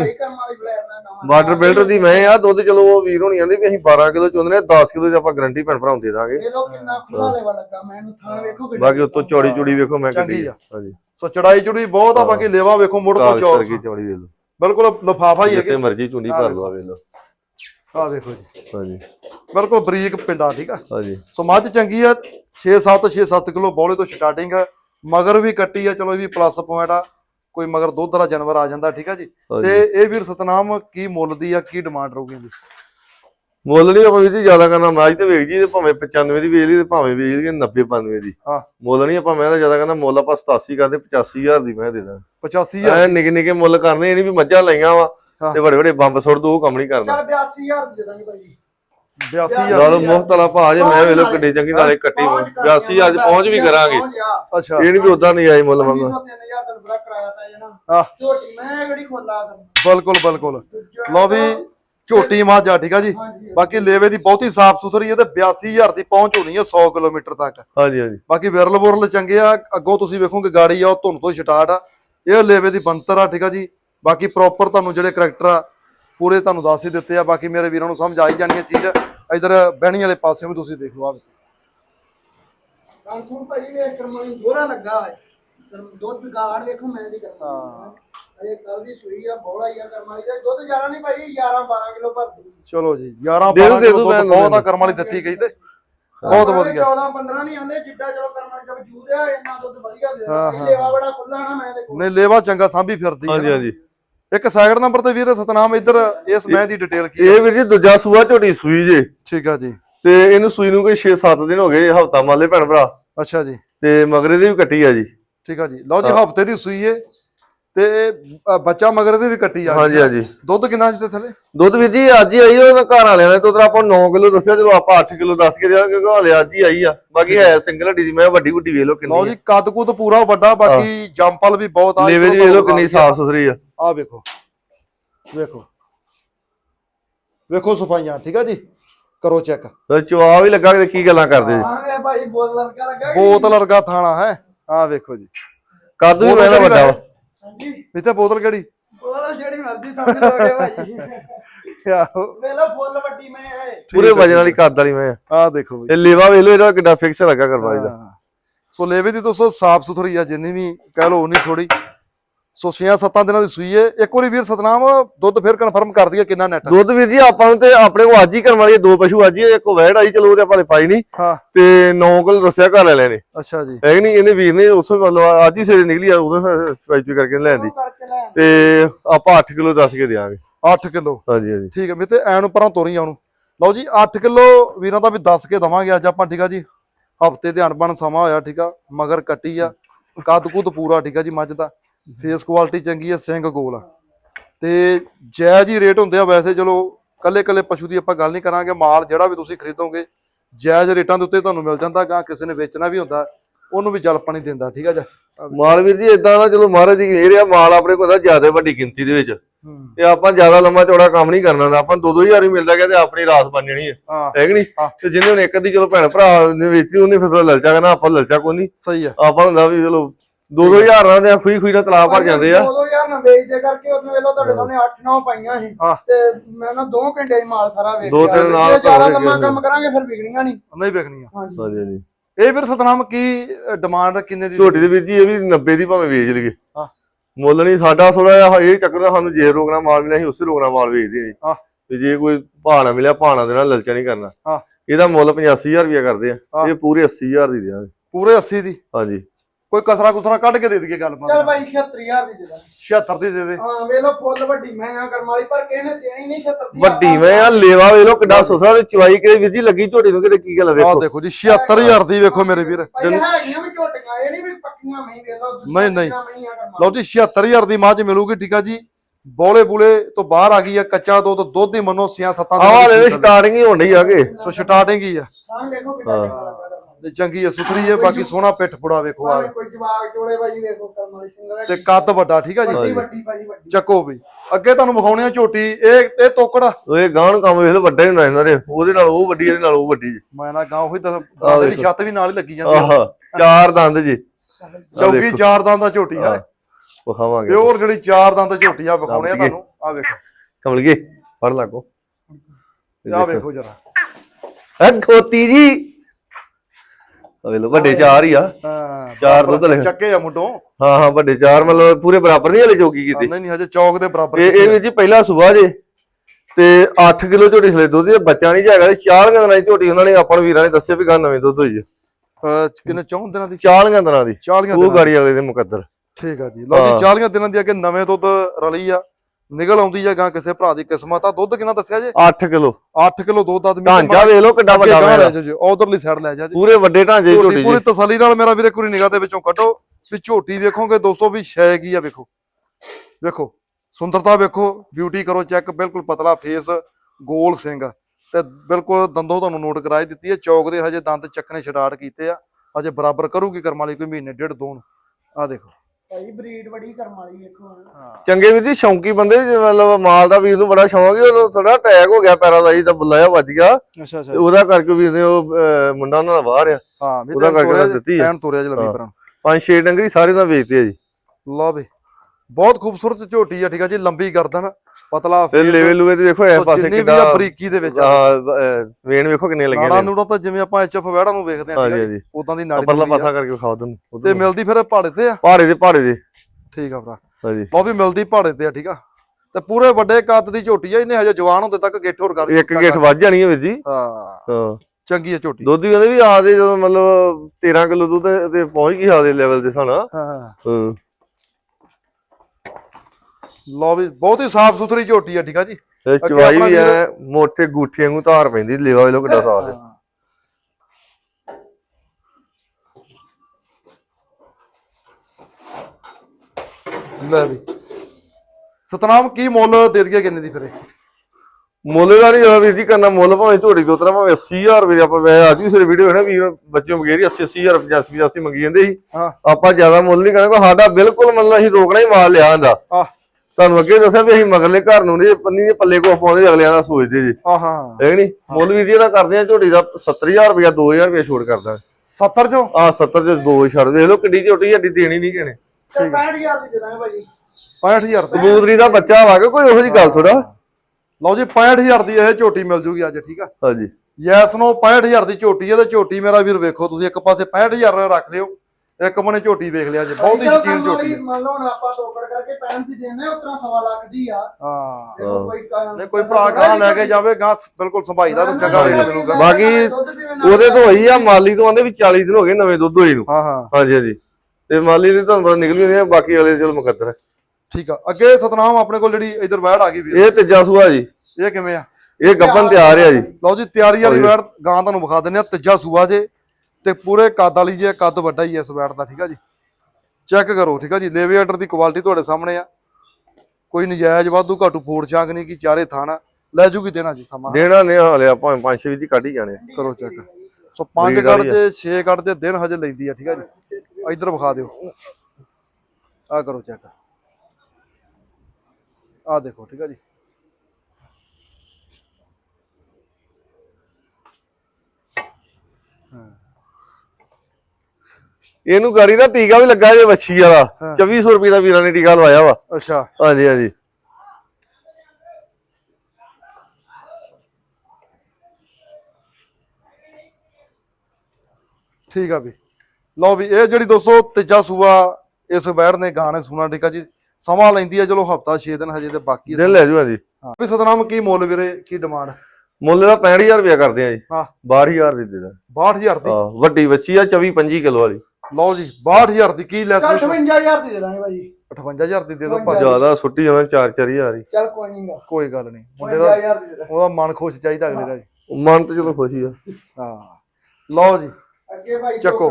Speaker 2: ਵਾਟਰ ਬਿਲਡਰ ਦੀ ਮੈਂ ਆ ਦੁੱਧ ਚਲੋ ਉਹ ਵੀਰ ਹੋਣੀ ਆਂਦੇ ਵੀ ਅਸੀਂ 12 ਕਿਲੋ ਚੁੰਦਨੇ ਆ 10 ਕਿਲੋ ਦੀ ਆਪਾਂ ਗਾਰੰਟੀ ਭੈਣ ਭਰਾ ਨੂੰ ਦੇ ਦਾਂਗੇ।
Speaker 3: ਇਹ ਲੋ ਕਿੰਨਾ ਖੁੱਲਾ ਲੈਵਾ ਲੱਗਾ ਮੈਨੂੰ ਥਾਂ ਵੇਖੋ ਕਿੰਨਾ
Speaker 2: ਬਾਕੀ ਉੱਤੋਂ ਚੌੜੀ ਚੂੜੀ ਵੇਖੋ ਮੈਂ
Speaker 1: ਚੰਗੀ
Speaker 2: ਕਿੱਡੀ
Speaker 1: ਆ।
Speaker 2: ਹਾਂਜੀ।
Speaker 1: ਸੋ ਚੜਾਈ ਚੁੜੀ ਬਹੁਤ ਆ ਬਾਕੀ ਲੇਵਾ ਵੇਖੋ ਮੁੜ ਤੋਂ ਚੌਰ
Speaker 2: ਵਰਗੀ ਚੌੜੀ ਵੇਖ ਲਓ।
Speaker 1: ਬਿਲਕੁਲ ਲਫਾਫਾ ਹੀ ਹੈ
Speaker 2: ਮਰਜ਼ੀ ਚੁੰਡੀ ਭਰ ਲਓ ਆ ਵੇਖ ਲਓ।
Speaker 1: ਆ ਵੇਖੋ ਜੀ।
Speaker 2: ਹਾਂਜੀ।
Speaker 1: ਬਿਲਕੁਲ ਬਰੀਕ ਪਿੰਡਾ ਠੀਕ ਆ।
Speaker 2: ਹਾਂਜੀ।
Speaker 1: ਸੋ ਮੱਝ ਚੰਗੀ ਆ 6-7 6-7 ਕਿਲੋ ਬੌਲੇ ਤੋਂ ਸਟਾਰਟਿੰਗ ਮਗਰ ਵੀ ਕੱਟੀ ਆ ਚਲੋ ਇਹ ਵੀ ਪਲੱਸ ਪੁਆਇੰਟ ਆ। ਕੋਈ ਮਗਰ ਦੁੱਧ ਵਾਲਾ ਜਾਨਵਰ ਆ ਜਾਂਦਾ ਠੀਕ ਆ ਜੀ? ਤੇ ਇਹ ਵੀਰ ਸਤਨਾਮ ਕੀ ਮੁੱਲ ਦੀ ਆ ਕੀ ਡਿਮਾਂਡ ਰਹੂਗੀ ਇਹਦੀ?
Speaker 2: ਮੁੱਲ ਨਹੀਂ ਆਪਾਂ ਵੀਰ ਜੀ ਜ਼ਿਆਦਾ ਕਰਨਾ ਮਾਜ ਤੇ ਵੇਚ ਜੀ ਤੇ ਭਾਵੇਂ 95 ਦੀ ਵੇਚ ਲਈ ਤੇ ਭਾਵੇਂ ਵੇਚ ਲਈ 90 95 ਦੀ।
Speaker 1: ਹਾਂ।
Speaker 2: ਮੁੱਲ ਨਹੀਂ ਆਪਾਂ ਮੈਂ ਤਾਂ ਜ਼ਿਆਦਾ ਕਰਨਾ ਮੁੱਲ ਆਪਾਂ 87 ਕਰਦੇ 85000 ਦੀ ਮੈਂ ਦੇ ਦਾਂ।
Speaker 1: 85000
Speaker 2: ਐ ਨਿੱਕੇ ਨਿੱਕੇ ਮੁੱਲ ਕਰਨੇ ਇਹ ਨਹੀਂ ਵੀ ਮੱਝਾਂ ਲਈਆਂ ਵਾ। ਤੇ ਵੱਡੇ ਵੱਡੇ ਬੰਬ ਸੁੱਟ ਦੋ ਉਹ ਕੰਮ ਨਹੀਂ ਕਰਨਾ।
Speaker 3: ਚੱਲ 82000 ਦੇ ਦਾਂਗੇ ਭਾਈ।
Speaker 1: 82000
Speaker 2: ਨਾਲ ਮੁਫਤ ਵਾਲਾ ਭਾਅ ਜੇ ਮੈਂ ਵੇਲੋ ਕਿੱਡੀ ਚੰਗੀ ਨਾਲੇ ਕੱਟੀ 82 ਅੱਜ ਪਹੁੰਚ ਵੀ ਕਰਾਂਗੇ।
Speaker 1: ਅੱਛਾ।
Speaker 2: ਇਹ ਨਹੀਂ ਵੀ ਉਦਾਂ ਨਹੀਂ ਆਈ ਮੁੱਲ ਮੰਗਾ
Speaker 3: 3000 ਤੈਨੂੰ ਬੜਾ ਕਿਰਾਇਆ ਪੈ ਜਾਣਾ।
Speaker 1: ਆ
Speaker 3: ਝੋਟੀ ਮੈਂ ਕਿਹੜੀ ਖੋਲਾ ਕਰ
Speaker 1: ਬਿਲਕੁਲ ਬਿਲਕੁਲ। ਲਓ ਵੀ ਝੋਟੀ ਮੱਝ ਆ ਠੀਕ ਆ ਜੀ? ਬਾਕੀ ਲੇਵੇ ਦੀ ਬਹੁਤੀ ਸਾਫ਼ ਸੁਥਰੀ ਹੈ ਤੇ 82000 ਦੀ ਪਹੁੰਚ ਹੋਣੀ ਹੈ 100 ਕਿਲੋਮੀਟਰ ਤੱਕ।
Speaker 2: ਹਾਂਜੀ ਹਾਂਜੀ।
Speaker 1: ਬਾਕੀ ਵਿਰਲ ਬੁਰਲ ਚੰਗੇ ਆ। ਅੱਗੋਂ ਤੁਸੀਂ ਵੇਖੋਗੇ ਗਾੜੀ ਆ ਉਹ ਧੁੰਨ ਤੋਂ ਸਟਾਰਟ ਆ। ਇਹ ਲੇਵੇ ਦੀ ਬੰਤਰ ਆ ਠੀਕ ਆ ਜੀ? ਬਾਕੀ ਪ੍ਰੋਪਰ ਤੁਹਾਨੂੰ ਜਿਹੜੇ ਕਰੈਕਟਰ ਆ ਪੂਰੇ ਤੁਹਾਨੂੰ ਦੱਸ ਹੀ ਦਿੱਤੇ ਆ ਬਾਕੀ ਮੇਰੇ ਵੀਰਾਂ ਨੂੰ ਸਮਝ ਆ ਹੀ ਜਾਣੀ ਹੈ ਚੀਜ਼। ਇਧਰ ਬਹਿਣੀ ਵਾਲੇ ਪਾਸੇ ਵੀ ਤੁਸੀਂ ਦੇਖ ਲਓ ਆ
Speaker 3: ਕਾਨਪੁਰ ਭਾਈ ਵੇ ਕਰਮਾਂ ਨੂੰ ਦੋਰਾ ਲੱਗਾ ਹੈ। ਦੁੱਧ ਗਾੜ ਵੇਖੋ ਮੈਂ ਦੀ ਕਰਮਾਂ
Speaker 1: ਹਾਂ।
Speaker 3: ਇਹ ਕੱਲ ਦੀ ਸੂਈ ਆ ਬੋਲਾ ਹੀ ਆ ਕਰਮ ਵਾਲੀ ਦਾ ਦੁੱਧ ਜ਼ਿਆਦਾ ਨਹੀਂ ਭਾਈ 11 12 ਕਿਲੋ ਭਰ ਦੂਗੀ
Speaker 1: ਚਲੋ ਜੀ 11
Speaker 2: ਦੇ ਦੂ,
Speaker 1: 12
Speaker 2: ਦੇ
Speaker 1: ਕਿਲੋ
Speaker 2: ਦੂ, ਮੈਂ
Speaker 1: ਦੁੱਧ ਬਹੁਤ ਆ
Speaker 2: ਲੈ
Speaker 1: ਕਰਮ ਵਾਲੀ ਦਿੱਤੀ ਗਈ ਤੇ। ਬਹੁਤ ਵਧੀਆ।
Speaker 3: 14 15 ਨਹੀਂ ਆਉਂਦੇ ਜਿੱਦਾਂ ਚਲੋ ਕਰਮ ਵਾਲੀ ਦਾ ਵਜੂਦ ਆ ਇੰਨਾ ਦੁੱਧ ਵਧੀਆ ਦੇ। ਲੇਵਾ ਬੜਾ ਖੁੱਲਾ ਨਾ ਮੈਂ ਕੋਲ।
Speaker 1: ਨਹੀਂ ਲੇਵਾ ਚੰਗਾ ਸਾਂਭੀ ਫਿਰਦੀ
Speaker 2: ਹਾਂਜੀ
Speaker 1: ਹੈ
Speaker 2: ਹਾਂਜੀ।
Speaker 1: ਇੱਕ ਸੈਕਿੰਡ ਨੰਬਰ ਤੇ ਵੀਰ ਸਤਨਾਮ ਇੱਧਰ ਇਸ ਮੈਂ ਦੀ ਡਿਟੇਲ ਕੀ
Speaker 2: ਇਹ ਵੀਰ ਜੀ ਦੂਜਾ ਸੂਆ ਝੋਟੀ ਸੂਈ ਜੇ।
Speaker 1: ਠੀਕ ਆ ਜੀ।
Speaker 2: ਤੇ ਇਹਨੂੰ ਸੂਈ ਨੂੰ ਕੋਈ 6-7 ਦਿਨ ਹੋ ਗਏ ਹਫਤਾ ਮੰਨ ਲੈ ਭੈਣ ਭਰਾ।
Speaker 1: ਅੱਛਾ ਜੀ।
Speaker 2: ਤੇ ਮਗਰੇ ਦੀ ਵੀ ਕੱਟੀ ਆ ਜੀ।
Speaker 1: ਠੀਕ ਆ ਜੀ। ਲਓ ਜੀ ਹਫ਼ਤੇ ਦੀ ਸੂਈ ਏ। ਤੇ ਬੱਚਾ ਮਗਰ ਦੇ ਵੀ ਕੱਟੀ ਆ।
Speaker 2: ਹਾਂਜੀ ਹਾਂਜੀ।
Speaker 1: ਦੁੱਧ ਕਿੰਨਾ ਜੀ ਤੇ ਥੱਲੇ?
Speaker 2: ਦੁੱਧ ਵੀਰ ਜੀ ਅੱਜ ਹੀ ਆਈ ਉਹ ਘਰ ਵਾਲਿਆਂ ਨੇ ਤੋਂ ਆਪਾਂ 9 ਕਿਲੋ ਦੱਸਿਆ ਜਦੋਂ ਆਪਾਂ 8 ਕਿਲੋ ਦੱਸ ਕੇ ਦਿਆਂਗੇ ਕਿਉਂਕਿ ਹਲੇ ਅੱਜ ਹੀ ਆਈ ਆ। ਬਾਕੀ ਹੈ ਸਿੰਗਲ ਹੱਡੀ ਦੀ ਮੈਂ ਵੱਡੀ ਵੱਡੀ ਵੇਖ ਲਓ
Speaker 1: ਲਓ
Speaker 2: ਕਿੰਨੀ
Speaker 1: ਜੀ ਕੱਦ ਕੁੱਦ ਪੂਰਾ ਵੱਡਾ ਬਾਕੀ ਜੰਪਲ ਵੀ ਬਹੁਤ ਆ
Speaker 2: ਲੇਵੇ ਵੇਖ ਲਓ ਕਿੰਨੀ ਸਾਫ਼ ਸੁਥਰੀ ਆ।
Speaker 1: ਆ ਵੇਖੋ ਵੇਖੋ। ਵੇਖੋ ਸਫਾਈਆਂ ਠੀਕ ਆ ਜੀ? ਕਰੋ ਚੈੱਕ।
Speaker 2: ਤੇ ਚਵਾ ਵੀ ਲੱਗਾ ਕਿ ਕੀ ਗੱਲਾਂ ਕਰਦੇ ਜੀ?
Speaker 3: ਭਾਈ ਬੋਲ ਲੜਕਾ ਲੱਗਾ
Speaker 1: ਬੋਤਲ ਵਰਗਾ ਥਾਣਾ ਹੈ। ਆ ਵੇਖੋ ਜੀ।
Speaker 2: ਕੱਦ ਵੀ
Speaker 1: ਬੋਤਲ ਕਿਹੜੀ
Speaker 2: ਵੱਡਾ। ਵਾ
Speaker 3: ਹਾਂਜੀ।
Speaker 1: ਇੱਥੇ ਬੋਤਲ ਕਿਹੜੀ?
Speaker 3: ਬੋਲ ਜਿਹੜੀ ਮਰਜ਼ੀ ਸਮਝ ਲੋਗੇ ਭਾਈ।
Speaker 1: ਆਹੋ।
Speaker 3: ਵੇਲਾ ਫੁੱਲ ਵੱਡੀ ਮੈਂ ਹੈ
Speaker 2: ਪੂਰੇ ਵਜਨ ਵਾਲੀ ਕੱਦ ਵਾਲੀ ਮੈਂ
Speaker 1: ਆ। ਦੇਖੋ
Speaker 2: ਇਹ ਲੇਵਾ ਵੇਖ ਲਓ ਇਹਦਾ ਕਿੱਡਾ ਫਿਕਸ ਲੱਗਾ
Speaker 1: ਹਾਂ। ਸੋ ਲੇਵੇ ਦੀ ਦੋਸਤੋ ਸਾਫ਼ ਸੁਥਰੀ ਆ ਜਿੰਨੀ ਵੀ ਕਹਿ ਉਨੀ ਥੋੜੀ ਸੋ 6-7 ਦਿਨਾਂ ਦੀ ਸੂਈ ਏ। ਇੱਕ ਵਾਰੀ ਵੀਰ ਸਤਨਾਮ ਦੁੱਧ ਫੇਰ ਕਨਫਰਮ ਕਰ ਦਈਏ ਕਿੰਨਾ ਨੈਟ
Speaker 2: ਦੁੱਧ ਵੀਰ ਜੀ ਆਪਾਂ ਨੂੰ ਤੇ ਆਪਣੇ ਕੋਲ ਅੱਜ ਹੀ ਕਰਨ ਵਾਲੀ ਦੋ ਪਸ਼ੂ ਅੱਜ ਹੀ ਇੱਕ ਵੈੜ ਆਈ ਚਲੋ ਉਹਦੇ ਆਪਾਂ ਨੇ ਪਾਈ ਨਹੀਂ
Speaker 1: ਹਾਂ।
Speaker 2: ਤੇ 9 ਕਿਲੋ ਦੱਸਿਆ ਘਰ ਵਾਲਿਆਂ ਨੇ।
Speaker 1: ਅੱਛਾ ਜੀ।
Speaker 2: ਹੈ ਕਿ ਨਹੀਂ? ਇਹਨੇ ਵੀਰ ਨੇ ਉਸ ਮਤਲਬ ਅੱਜ ਹੀ ਸਵੇਰੇ ਨਿਕਲੀ ਆ ਉਹਦੇ ਸਪੈਚੂ ਕਰਕੇ ਲੈਣ ਦੀ।
Speaker 3: ਉਹ ਕਰਕੇ ਲੈ ਆਂਦੇ।
Speaker 2: ਤੇ ਆਪਾਂ 8 ਕਿਲੋ ਦੱਸ ਕੇ ਦਿਆਂਗੇ।
Speaker 1: 8 ਕਿਲੋ।
Speaker 2: ਹਾਂਜੀ ਹਾਂਜੀ।
Speaker 1: ਠੀਕ ਹੈ ਮੇ ਤੇ ਐਨ ਉੱਪਰਾਂ ਤੋਰੀ ਆਉਣ ਲਓ ਜੀ 8 ਕਿਲੋ ਵੀਰਾਂ ਦਾ ਵੀ ਦੱਸ ਕੇ ਦਵਾਂਗੇ ਅੱਜ ਆਪਾਂ ਠੀਕ ਆ ਜੀ। ਹਫ਼ਤੇ ਦੇ ਅਣਬਣ ਸਮਾਂ ਹੋਇਆ ਠੀਕ ਆ। ਮਗਰ ਕੱਟੀ ਆ। ਕੱਦ ਕੁੱਦ ਪੂਰਾ ਠੀਕ ਆ ਜੀ ਮੱਝ ਦਾ। ਫੇਸ ਕੁਆਲਿਟੀ ਚੰਗੀ ਆ ਸਿੰਘ ਗੋਲ ਆ। ਤੇ ਜਾਇਜ਼ ਹੀ ਰੇਟ ਹੁੰਦੇ ਆ ਵੈਸੇ ਚਲੋ ਕੱਲੇ ਕੱਲੇ ਪਸ਼ੂ ਦੀ ਆਪਾਂ ਗੱਲ ਨਹੀਂ ਕਰਾਂਗੇ ਮਾਲ ਜਿਹੜਾ ਵੀ ਤੁਸੀਂ ਖਰੀਦੋਗੇ ਜਾਇਜ਼ ਰੇਟਾਂ ਦੇ ਉੱਤੇ ਤੁਹਾਨੂੰ ਮਿਲ ਜਾਂਦਾ ਗਾ ਕਿਸੇ ਨੇ ਵੇਚਣਾ ਵੀ ਹੁੰਦਾ ਉਹਨੂੰ ਵੀ ਜਲ ਪਾਣੀ ਦਿੰਦਾ ਠੀਕ ਆ ਜੀ?
Speaker 2: ਮਾਲ ਵੀਰ ਜੀ ਇਦਾਂ ਦਾ ਚਲੋ ਮਹਾਰਾਜ ਦੀ ਇਹ ਰਿਹਾ ਮਾਲ ਆਪਣੇ ਕੋਲ ਤਾਂ ਜ਼ਿਆਦਾ ਵੱਡੀ ਗਿਣਤੀ ਦੇ ਵਿੱਚ।
Speaker 1: ਹੂੰ।
Speaker 2: ਤੇ ਆਪਾਂ ਜ਼ਿਆਦਾ ਲੰਮਾ ਚੌੜਾ ਕੰਮ ਨਹੀਂ ਕਰਨਾ ਦਾ ਆਪਾਂ 2-2000 ਹੀ ਮਿਲਦਾ ਗਿਆ ਤੇ ਆਪਣੀ ਰਾਤ ਬਣ ਜਾਣੀ ਹੈ
Speaker 1: ਹਾਂ।
Speaker 2: ਹੈ ਕਿ ਨਹੀਂ?
Speaker 1: ਹਾਂ।
Speaker 2: ਤੇ ਜਿਹਨੇ ਹੁਣ ਇੱਕ ਅੱਧੀ ਚਲੋ ਭੈਣ ਭਰਾ ਨੇ ਵੇਚੀ ਉਹਨੇ ਫਿਰ ਲਲਚਾ ਕਰਨਾ ਆਪਾਂ ਲਲਚਾ ਕੋਈ ਨਹੀਂ।
Speaker 1: ਸਹੀ ਆ।
Speaker 2: ਆਪਾਂ ਹੁੰਦਾ ਵੀ ਚਲੋ 2-2000 ਨਾਲ ਦੇ ਖੁਈ ਖੁਈ ਨਾਲ ਤਲਾਬ ਭਰ ਜਾਂਦੇ ਆ।
Speaker 3: ਉਦੋਂ ਯਾਰ ਮੈਂ ਵੇਚਦੇ ਕਰਕੇ ਉਹਨੇ ਵੇਲੋ ਤੁਹਾਡੇ ਸਾਹਮਣੇ 8-9 ਪਾਈਆਂ ਸੀ।
Speaker 1: ਹਾਂ।
Speaker 3: ਤੇ ਮੈਂ ਨਾ 2 ਘੰਟੇ ਮਾਲ ਸਾਰਾ ਵੇਚ
Speaker 2: ਦੋ ਤਿੰਨ ਨਾਲ
Speaker 3: ਜੇ ਜ਼ਿਆਦਾ ਲੰਮਾ। ਕੰਮ ਕਰਾਂਗੇ ਫਿਰ ਵਿਕਣੀਆਂ ਨਹੀਂ।
Speaker 1: ਨਹੀਂ ਵੇਖਣੀ ਆ
Speaker 3: ਹਾਂਜੀ।
Speaker 2: ਹਾਂਜੀ ਹਾਂਜੀ।
Speaker 1: ਇਹ ਵੀਰ ਸਤਨਾਮ ਕੀ ਡਿਮਾਂਡ ਕਿੰਨੇ ਦੀ
Speaker 2: ਝੋਟੀ ਦੇ ਵੀਰ ਜੀ ਇਹ ਵੀ 90 ਦੀ ਭਾਵੇਂ ਵੇਚ ਲਈਏ।
Speaker 1: ਹਾਂ।
Speaker 2: ਮੁੱਲ ਨਹੀਂ ਸਾਡਾ ਥੋੜਾ ਜਿਹਾ ਇਹ ਚੱਕਰ ਆ, ਸਾਨੂੰ ਜੇ ਰੋਕਣਾ ਮਾਲ ਮਿਲਿਆ ਅਸੀਂ ਉਸੇ ਰੋਕਣਾ ਮਾਲ ਵੇਚਦੇ ਹਾਂ ਜੀ।
Speaker 1: ਹਾਂ।
Speaker 2: ਤੇ ਜੇ ਕੋਈ ਭਾਣਾ ਮਿਲਿਆ ਭਾਣਾ ਦੇ ਨਾਲ ਲਲਚਾ ਨਹੀਂ ਕਰਨਾ।
Speaker 1: ਹਾਂ।
Speaker 2: ਇਹਦਾ ਮੁੱਲ 85000 ਰੁਪਇਆ ਕਰਦੇ ਆ।
Speaker 1: ਹਾਂ।
Speaker 2: ਇਹ ਪੂਰੇ 80000 ਦੀ ਦਿਆਂਗੇ।
Speaker 1: ਪੂਰੇ 80 ਦੀ?
Speaker 2: ਹਾਂਜੀ।
Speaker 1: ਕੋਈ ਕਸਰਾ ਕੁਸਰਾ ਕੱਢ ਕੇ ਦੇ ਦਈਏ ਗੱਲ
Speaker 3: ਚੱਲ
Speaker 1: ਬਾਤ
Speaker 3: ਭਾਈ 76000 ਦੀ ਦੇ ਦਾਂਗੇ।
Speaker 1: 76 ਦੀ ਦੇ ਦੇ।
Speaker 3: ਹਾਂ ਵੇਲੋ ਫੁੱਲ ਵੱਡੀ ਮੈਂ ਆ ਕਰਮ ਵਾਲੀ ਪਰ ਕਿਸੇ ਨੇ ਦੇਣੀ ਨਹੀਂ 76 ਦੀ।
Speaker 2: ਵੱਡੀ ਮੈਂ ਆ ਲੇਵਾ ਵੇ ਲੋ ਕਿੱਡਾ ਸੋਸਾ ਤੇ ਚਵਾਈ ਕੇ ਵੀਰ ਜੀ ਲੱਗੀ ਝੋਟੀ ਨੂੰ ਕਿਤੇ ਕੀ ਗੱਲ ਆ
Speaker 1: ਆਹ
Speaker 2: ਵੇਖੋ
Speaker 1: ਦੇਖੋ ਜੀ 76000 ਦੀ ਵੇਖੋ ਮੇਰੇ ਵੀਰ।
Speaker 3: ਭਾਈ ਹੈਗੀਆਂ ਵੀ ਝੋਟੀਆਂ ਇਹ ਨਹੀਂ ਵੀ ਪੱਕੀਆਂ ਮੈਂ ਵੇਲੋ
Speaker 1: ਨਹੀਂ, ਨਹੀਂ। ਲਓ ਜੀ 76000 ਦੀ ਮੱਝ ਮਿਲੂਗੀ ਠੀਕ ਆ ਜੀ। ਬੋਲੇ ਬੁਲੇ ਤੋਂ ਬਾਹਰ ਆ ਗਈ ਆ ਕੱਚਾ ਦੁੱਧ ਦੁੱਧ ਹੀ ਮੰਨੋ ਸਿਆਂ ਸੱਤਾਂ
Speaker 2: ਆਹ ਲੈ
Speaker 1: ਦੀ
Speaker 2: ਸਟਾਰਟਿੰਗ ਹੀ ਹੋਣੀ ਆ ਕੇ
Speaker 1: ਸੋ ਸਟਾਰਟਿੰਗ ਹੀ ਆ।
Speaker 3: ਹਾਂ ਦੇਖੋ ਕਿੰਨਾ
Speaker 1: ਤੇ ਚੰਗੀ ਆ ਸੁਥਰੀ ਆ ਬਾਕੀ ਸੋਹਣਾ ਪਿੱਠ ਪੁੜਾ ਵੇਖੋ ਆ।
Speaker 3: ਕੋਈ ਜਵਾਬ ਚੋਲੇ ਭਾਜੀ ਵੇਖੋ ਕਰਮ ਵਾਲੀ ਸਿੰਗਲ
Speaker 1: ਤੇ ਕੱਦ ਵੱਡਾ ਠੀਕ ਆ ਜੀ?
Speaker 3: ਵੱਡੀ ਵੱਡੀ ਭਾਜੀ ਵੱਡੀ।
Speaker 1: ਚੱਕੋ ਵੀ। ਅੱਗੇ ਤੁਹਾਨੂੰ ਵਿਖਾਉਣੇ ਆ ਝੋਟੀ ਇਹ ਇਹ ਤੋਕੜਾ।
Speaker 2: ਓਏ ਗਾਣ ਕੰਮ ਵੇਖ ਲੋ ਵੱਡਾ ਹੀ ਹੁੰਦਾ ਇਹਨਾਂ ਦੇ ਉਹਦੇ ਨਾਲ ਉਹ ਵੱਡੀ ਇਹਦੇ ਨਾਲ ਉਹ ਵੱਡੀ ਜੀ।
Speaker 1: ਮੈਂ ਨਾ ਗਾਂ ਉਹੀ ਤਾਂ ਦੰਦ ਦੀ ਛੱਤ ਵੀ ਨਾਲ ਹੀ ਲੱਗੀ ਜਾਂਦੀ ਆ।
Speaker 2: ਆਹ ਚਾਰ ਦੰਦ ਜੀ।
Speaker 1: ਚੌਕੀ। ਚਾਰ ਦੰਦ ਦਾ ਝੋਟੀ ਆ
Speaker 2: ਵਿਖਾਵਾਂਗੇ।
Speaker 1: ਪਿਓਰ ਜਿਹੜੀ ਚਾਰ ਦੰਦ ਝੋਟੀ ਆ ਵਿਖਾਉਣੇ ਆ ਤੁਹਾਨੂੰ। ਆ ਵੇਖੋ।
Speaker 2: ਕਮਲ ਗਏ ਫੜ ਲਾਗੋ
Speaker 1: ਆ ਵੇਖੋ ਜਰਾ।
Speaker 2: ਹੈ ਖੋਤੀ ਜੀ। ਆ ਵੇਖ ਲੋ ਵੱਡੇ ਚਾਰ ਹੀ ਆ।
Speaker 1: ਹਾਂ
Speaker 2: ਚਾਰ ਦੁੱਧ ਲੈ।
Speaker 1: ਚੱਕੇ ਆ ਮੁੰਡੋਂ।
Speaker 2: ਹਾਂ ਹਾਂ ਵੱਡੇ ਚਾਰ ਮਤਲਬ ਪੂਰੇ ਬਰਾਬਰ ਨਹੀਂ ਹਲੇ ਚੌਕੀ ਕੀਤੀ।
Speaker 1: ਨਹੀਂ ਨਹੀਂ ਹਜੇ ਚੌਕ ਦੇ ਬਰਾਬਰ
Speaker 2: ਇਹ ਇਹ ਵੀ ਜੀ ਪਹਿਲਾ ਸੁਬਾਹ ਜੇ। ਤੇ 8 ਕਿਲੋ ਝੋਟੀ ਸਲੇ ਦੁੱਧ ਦੇ ਬੱਚਾ ਨਹੀਂ ਜਾਏਗਾ ਤੇ 40 ਦਿਨਾਂ ਦੀ ਝੋਟੀ ਉਹਨਾਂ ਨੇ ਆਪਾਂ ਵੀਰਾਂ ਨੇ ਦੱਸਿਆ ਵੀ ਗਾਂ ਨਵੇਂ ਦੁੱਧ ਹੋਈ
Speaker 1: ਅਹ ਕਿੰਨੇ 14 ਦਿਨਾਂ ਦੀ?
Speaker 2: 40 ਦਿਨਾਂ ਦੀ।
Speaker 1: 40
Speaker 2: ਉਹ
Speaker 1: ਦਿਨਾਂ
Speaker 2: ਗਾੜੀ ਅਗਲੇ ਦੇ ਮੁਕੱਦਰ।
Speaker 1: ਠੀਕ ਆ ਜੀ। ਲਓ ਜੀ 40 ਦਿਨਾਂ ਦੀ ਅੱਗੇ ਨਵੇਂ ਦੁੱਧ ਰਲੀ ਆ। ਨਿਕਲ ਆਉਂਦੀ ਆ ਗਾਂ ਕਿਸੇ ਭਰਾ ਦੀ ਕਿਸਮਤ ਆ। ਦੁੱਧ ਕਿੰਨਾ ਦੱਸਿਆ ਜੇ?
Speaker 2: 8 ਕਿਲੋ।
Speaker 1: 8 ਕਿਲੋ ਦੁੱਧ ਆਦਮੀ
Speaker 2: ਢਾਂਚਾ ਵੇਖ ਲੋ ਕਿੱਡਾ ਵੱਡਾ
Speaker 1: ਲੈ ਜਾਓ ਜੀ ਉਧਰਲੀ ਸਾਈਡ ਲੈ ਜਾ ਜੀ।
Speaker 2: ਪੂਰੇ ਵੱਡੇ ਢਾਂਚੇ
Speaker 1: ਝੋਟੀ ਪੂਰੀ
Speaker 2: ਜੀ।
Speaker 1: ਤਸੱਲੀ ਨਾਲ ਮੇਰਾ ਵੀਰੇ ਕੁੜੀ ਨਿਗਾਹ ਦੇ ਵਿੱਚੋਂ ਕੱਢੋ। ਵੀ ਝੋਟੀ ਵੇਖੋਗੇ ਦੋਸਤੋ ਵੀ ਸ਼ੈ ਕੀ ਆ ਵੇਖੋ। ਵੇਖੋ ਸੁੰਦਰਤਾ ਵੇਖੋ ਬਿਊਟੀ ਕਰੋ ਚੈੱਕ ਬਿਲਕੁਲ ਪਤਲਾ ਫੇਸ ਗੋਲ ਸਿੰਘ। ਤੇ ਬਿਲਕੁਲ ਦੰਦੋਂ ਤੁਹਾਨੂੰ ਨੋਟ ਕਰਾਈ ਦਿੱਤੀ ਹੈ। ਚੌਕ ਦੇ ਹਜੇ ਦੰਦ ਚੱਕਣੇ ਸਟਾਰਟ ਕੀਤੇ ਆ। ਹਜੇ ਬਰਾਬਰ ਕਰੂਗੀ ਕਰਮ ਵਾਲੀ ਕੋਈ ਮਹੀਨੇ ਡੇਢ ਦੋ ਆ ਦੇਖੋ।
Speaker 3: ਭਾਈ ਬਰੀਡ ਬੜੀ ਕਰਮ ਵਾਲੀ ਵੇਖੋ।
Speaker 2: ਚੰਗੇ ਵੀਰ ਜੀ ਸ਼ੌਂਕੀ ਬੰਦੇ ਜੇ ਮਤਲਬ ਮਾਲ ਦਾ ਵੀਰ ਨੂੰ ਬੜਾ ਸ਼ੌਂਕ ਹੈ ਉਹ ਥੋੜਾ ਅਟੈਕ ਹੋ ਗਿਆ ਪੈਰਾਲਾਈਜ਼ ਦਾ ਬੁੱਲਾ ਜਿਹਾ ਵੱਜ ਗਿਆ।
Speaker 1: ਅੱਛਾ
Speaker 2: ਤੇ ਉਹਦਾ ਕਰਕੇ ਵੀਰ ਨੇ ਉਹ ਮੁੰਡਾ ਉਹਨਾਂ ਦਾ ਬਾਹਰ ਆ।
Speaker 1: ਹਾਂ
Speaker 2: ਉਹਦਾ ਕਰਕੇ ਦਿੱਤੀ ਆ।
Speaker 1: ਐਨ ਤੋਰਿਆ ਜੀ ਲੰਮੀ। ਪਰਾਂ
Speaker 2: ਪੰਜ ਛੇ ਡੰਗਰੀ ਸਾਰੇ ਦਾ ਵੇਚਦੇ ਆ ਜੀ।
Speaker 1: ਲਓ ਵੀ। ਬਹੁਤ ਖੂਬਸੂਰਤ ਝੋਟੀ ਆ ਠੀਕ ਆ ਜੀ ਲੰਬੀ ਗਰਦਨ। ਪਤਲਾ
Speaker 2: ਤੇ ਲੈਵਲ ਲੂਵੇ ਤੇ ਦੇਖੋ ਇਸ ਪਾਸੇ
Speaker 1: ਆ ਬਰੀਕੀ ਦੇ ਵਿੱਚ
Speaker 2: ਵੇਣ ਵੇਖੋ ਕਿੰਨੇ ਲੱਗੇ ਨੇ।
Speaker 1: ਨੂੜਾ ਤਾਂ ਜਿਵੇਂ ਆਪਾਂ ਐਚਐਫ ਵੈੜਾ ਨੂੰ ਵੇਖਦੇ ਆ ਠੀਕ
Speaker 2: ਹਾਂਜੀ
Speaker 1: ਉਦਾਂ ਦੀ ਨਾੜੀ
Speaker 2: ਪਰਲਾ। ਪਾਸਾ ਕਰਕੇ ਖਾਓ ਤੁਹਾਨੂੰ
Speaker 1: ਤੇ ਮਿਲਦੀ ਫਿਰ ਪਹਾੜੇ ਤੇ ਆ?
Speaker 2: ਪਹਾੜੇ ਦੇ ਪਹਾੜੇ ਦੇ।
Speaker 1: ਠੀਕ ਆ ਭਰਾ।
Speaker 2: ਹਾਂਜੀ।
Speaker 1: ਲਓ ਵੀ ਮਿਲਦੀ ਪਹਾੜੇ ਤੇ ਆ ਠੀਕ ਆ? ਤੇ ਪੂਰੇ ਵੱਡੇ ਕੱਦ ਦੀ ਝੋਟੀ ਆ ਇਹਨੇ ਹਜੇ ਜਵਾਨ ਹੁੰਦੇ ਤੱਕ ਗਿੱਠ ਹੋਰ ਕਰ
Speaker 2: ਇੱਕ ਗੇਠ ਵੱਧ ਜਾਣੀ ਹੈ ਵੀਰ ਜੀ।
Speaker 1: ਹਾਂ।
Speaker 2: ਹਾਂ।
Speaker 1: ਚੰਗੀ ਆ ਝੋਟੀ।
Speaker 2: ਦੁੱਧ ਵੀ ਉਹਦੇ ਵੀ ਆਦੇ ਜਦੋਂ ਮਤਲਬ 13 ਕਿਲੋ ਦੁੱਧ ਤੇ- ਤੇ ਪਹੁੰਚ ਗਈ ਆਦੇ ਲੈਵਲ ਤੇ ਸਾਨਾ।
Speaker 1: ਹਾਂ।
Speaker 2: ਹਾਂ।
Speaker 1: ਲਓ ਵੀ ਬਹੁਤ ਹੀ ਸਾਫ਼ ਸੁਥਰੀ ਝੋਟੀ ਆ ਠੀਕ ਆ ਜੀ। ਅੱਗੇ
Speaker 2: ਚਵਾਈ ਵੀ ਐ ਮੋਟੇ ਗੂਠੇ ਵਾਂਗੂ ਧਾਰ ਪੈਂਦੀ ਲੇਵਾ ਵੇਲੋ ਕਿੱਡਾ ਸਾਫ਼ ਹੈ।
Speaker 1: ਲੈ ਵੀ। ਸਤਨਾਮ ਕੀ ਮੁੱਲ ਦੇ ਦਈਏ ਕਿੰਨੇ ਦੀ ਫਿਰੇ?
Speaker 2: ਮੁੱਲ ਦਾ ਨਹੀਂ ਜਦੋਂ ਵੀਰ ਜੀ ਕਰਨਾ ਮੁੱਲ ਭਾਵੇਂ ਝੋੜੀ ਦੋ ਤਰ੍ਹਾਂ ਭਾਵੇਂ 80000 ਰੁਪਏ ਦੀ ਆਪਾਂ ਮੈਂ ਅੱਜ ਵੀ ਸਿਰ ਵੀਡੀਓ ਹੈ ਨਾ ਵੀਰ ਬੱਚਿਓ ਮਗੇਰੀ 80 80000 85 85 ਮੰਗੀ ਜਾਂਦੇ ਸੀ। ਆਪਾਂ ਜ਼ਿਆਦਾ ਮੁੱਲ ਨਹੀਂ ਕਰਨਾ ਸਾਡਾ ਬਿਲਕੁਲ ਮਤਲਬ ਅਸੀਂ ਰੋਕਣਾ ਹੀ ਮਾਲ ਲਿਆ ਹੁੰਦਾ ਤੁਹਾਨੂੰ ਅੱਗੇ ਦੱਸਿਆ ਵੀ ਅਸੀਂ ਮਗਰਲੇ ਘਰ ਨੂੰ ਨਹੀਂ ਪੰਨੀ ਦੇ ਪੱਲੇ ਕੋ ਪਾਉਂਦੇ ਅਗਲਿਆਂ ਦਾ ਸੋਚਦੇ ਜੀ।
Speaker 1: ਆ ਹਾਂ।
Speaker 2: ਹੈ ਨਹੀਂ? ਮੁੱਲ ਵੀ ਜਿਹੜਾ ਕਰਦੇ ਆ ਝੋਟੀ ਦਾ 70000 ਰੁਪਇਆ 2000 ਰੁਪਇਆ ਛੋੜ ਕਰਦਾ।
Speaker 1: 70 ਚੋਂ?
Speaker 2: ਆ 70 ਚ ਦੋ ਛੱਡ ਵੇਖ ਲਓ ਕਿੱਡੀ ਝੋਟੀ ਅੱਡੀ ਦੇਣੀ ਨਹੀਂ ਕਿਨੇ
Speaker 3: ਤੇ 65000 ਦੀ ਦੇ ਦਾਂਗੇ ਭਾਜੀ।
Speaker 1: 65000 ਤੇ?
Speaker 2: ਕਬੂਤਰੀ ਦਾ ਬੱਚਾ ਵਾ ਕੇ ਕੋਈ ਉਹੋ ਜੀ ਗੱਲ ਥੋੜਾ
Speaker 1: ਲਓ ਜੀ 65000 ਦੀ ਇਹ ਝੋਟੀ ਮਿਲ ਜੂਗੀ ਅੱਜ ਠੀਕ ਆ?
Speaker 2: ਹਾਂਜੀ।
Speaker 1: ਯੈਸ ਨੂੰ 65000 ਦੀ ਝੋਟੀ ਹੈ ਤੇ ਝੋਟੀ ਮੇਰਾ ਵੀਰ ਵੇਖੋ ਤੁਸੀਂ ਇੱਕ ਪਾਸੇ 65000 ਰੱਖ ਲਿਓ ਇੱਕ ਬਣੇ ਝੋਟੀ ਵੇਖ ਲਿਆ ਜੀ ਬਹੁਤ ਹੀ ਸ਼ਕੀਨ ਝੋਟੀ ਹੈ।
Speaker 3: ਮੰਨ ਲਓ ਹੁਣ ਆਪਾਂ ਟੋਕੜ ਕਰਕੇ 65 ਦੀ ਦੇਣੇ ਉਤਰਾ ਸਵਾ ਲੱਖ ਦੀ ਆ।
Speaker 1: ਹਾਂ। ਨਹੀਂ ਕੋਈ ਭਰਾ ਗਾਂ ਲੈ ਕੇ ਜਾਵੇ ਗਾਂ ਬਿਲਕੁਲ ਸੰਭਾਈਦਾ ਨੂੰ ਚੰਗਾ ਰੇਟ ਮਿਲੂਗਾ
Speaker 2: ਬਾਕੀ ਉਹਦੇ ਤੋਂ ਹੋਈ ਆ ਮਾਲੀ ਤੋਂ ਆਂਦੇ ਵੀ 40 ਦਿਨ ਹੋ ਗਏ ਨਵੇਂ ਦੁੱਧ ਹੋਈ ਨੂੰ।
Speaker 1: ਹਾਂ ਹਾਂ।
Speaker 2: ਹਾਂਜੀ ਹਾਂਜੀ। ਤੇ ਮਾਲੀ ਦੀ ਤੁਹਾਨੂੰ ਪਤਾ ਨਿਕਲੀ ਹੁੰਦੀ ਆ ਬਾਕੀ ਵਾਲੇ ਚਲ ਮੁਕੱਦਰ
Speaker 1: ਠੀਕ ਆ। ਅੱਗੇ ਸਤਨਾਮ ਆਪਣੇ ਕੋਲ ਜਿਹੜੀ ਇਧਰ ਵੈੜ ਆ ਗਈ ਵੀਰ।
Speaker 2: ਇਹ ਤੀਜਾ ਸੂਆ ਜੀ।
Speaker 1: ਇਹ ਕਿਵੇਂ ਆ?
Speaker 2: ਇਹ ਗੱਬਨ ਤਿਆਰ ਆ ਜੀ।
Speaker 1: ਲਓ ਜੀ ਤਿਆਰੀ ਵਾਲੀ ਵੈੜ ਗਾਂ ਤੁਹਾਨੂੰ ਵਿਖਾ ਦਿੰਦੇ ਆ ਤੀਜਾ ਸੂਆ ਜੇ। ਤੇ ਪੂਰੇ ਕੱਦ ਵਾਲੀ ਜੇ ਕੱਦ ਵੱਡਾ ਹੀ ਐ ਇਸ ਵੈੜ ਦਾ ਠੀਕ ਆ ਜੀ। ਚੈੱਕ ਕਰੋ ਠੀਕ ਆ ਜੀ। ਲੇਵੇਟਰ ਦੀ ਕੁਆਲਿਟੀ ਤੁਹਾਡੇ ਸਾਹਮਣੇ ਆ। ਕੋਈ ਨਜਾਇਜ਼ ਵਾਧੂ ਘਾਟੂ ਫੋੜ ਚਾਂਗ ਨਹੀਂ ਕਿ ਚਾਰੇ ਥਾਣਾ। ਲੈ ਜੂਗੀ ਦੇਣਾ ਜੀ ਸਮਾਂ।
Speaker 2: ਦੇਣਾ ਨੇ ਹਾਲੇ ਆਪਾਂ ਪੰਜ ਛੇ ਵੀ ਕੱਢ ਹੀ ਜਾਣੇ ਆ।
Speaker 1: ਕਰੋ ਚੈੱਕ ਸੋ ਪੰਜ ਕੱਢ ਤੇ 6 ਕੱਢ ਤੇ ਦਿਨ ਹਜੇ ਲੈਂਦੀ ਆ ਠੀਕ ਆ ਜੀ। ਇਧਰ ਵਿਖਾ ਦਿਓ। ਆ ਕਰੋ ਚੈੱਕ ਆ ਦੇਖੋ ਠੀਕ ਆ ਜੀ।
Speaker 2: ਇਹਨੂੰ ਗਾੜੀ ਦਾ ਟੀਕਾ ਵੀ ਲੱਗਾ ਜੇ ਵੱਛੀ ਵਾਲਾ।
Speaker 1: ਹਾਂ।
Speaker 2: 2400 ਰੁਪਏ ਦਾ ਵੀਰਾਂ ਨੇ ਟੀਕਾ ਲਵਾਇਆ ਵਾ।
Speaker 1: ਅੱਛਾ।
Speaker 2: ਹਾਂਜੀ ਹਾਂਜੀ।
Speaker 1: ਠੀਕ ਆ ਵੀ। ਲਓ ਵੀ ਇਹ ਜਿਹੜੀ ਦੋਸਤੋ ਤੀਜਾ ਸੂਆ ਇਸ ਵੈੜ ਨੇ ਗਾਣੇ ਸੁਣਾ ਠੀਕ ਆ ਜੀ। ਸਮਾਂ ਲੈਂਦੀ ਆ ਚਲੋ ਹਫਤਾ 6 ਦਿਨ ਹਜੇ ਤੇ ਬਾਕੀ
Speaker 2: ਦਿਨ ਲੈ ਜੂ ਹਾਂਜੀ।
Speaker 1: ਹਾਂ। ਵੀ ਸਤਨਾਮ ਕੀ ਮੁੱਲ ਵੀਰੇ ਕੀ ਡਿਮਾਂਡ
Speaker 2: ਮੁੱਲ ਦਾ 65000 ਰੁਪਇਆ ਕਰਦੇ ਆ ਜੀ।
Speaker 1: ਹਾਂ।
Speaker 2: 62000 ਦੀ ਦੇ ਦਾਂ
Speaker 1: 62000 ਦੀ?
Speaker 2: ਹਾਂ ਵੱਡੀ ਵੱਛੀ ਆ 24 25 ਕਿਲੋ ਵਾਲੀ।
Speaker 1: ਲਓ ਜੀ 62000 ਦੀ ਕੀ ਲੈਸ
Speaker 3: ਚੱਲ 58000 ਦੀ ਦੇ ਦਾਂਗੇ ਭਾਜੀ।
Speaker 1: 58000 ਦੀ ਦੇ ਦੋ
Speaker 3: ਭਾਜੀ।
Speaker 2: ਜ਼ਿਆਦਾ ਸੁੱਟੀ ਜਾਣਾ 4 4000 ਹੀ।
Speaker 3: ਚੱਲ ਕੋਈ ਨਹੀਂਗਾ
Speaker 1: ਕੋਈ ਗੱਲ ਨਹੀਂ ਮੁੰਡੇ ਦਾ
Speaker 3: 58000 ਦੀ ਦੇ ਦਾਂਗੇ।
Speaker 1: ਉਹਦਾ ਮਨ ਖੁਸ਼ ਚਾਹੀਦਾ ਅਗਲੇ ਦਾ ਜੀ।
Speaker 2: ਮਨ ਤੇ ਚਲੋ ਖੁਸ਼ੀ ਆ।
Speaker 1: ਹਾਂ। ਲਓ ਜੀ।
Speaker 3: ਅੱਗੇ ਭਾਈ
Speaker 1: ਚੱਕੋ।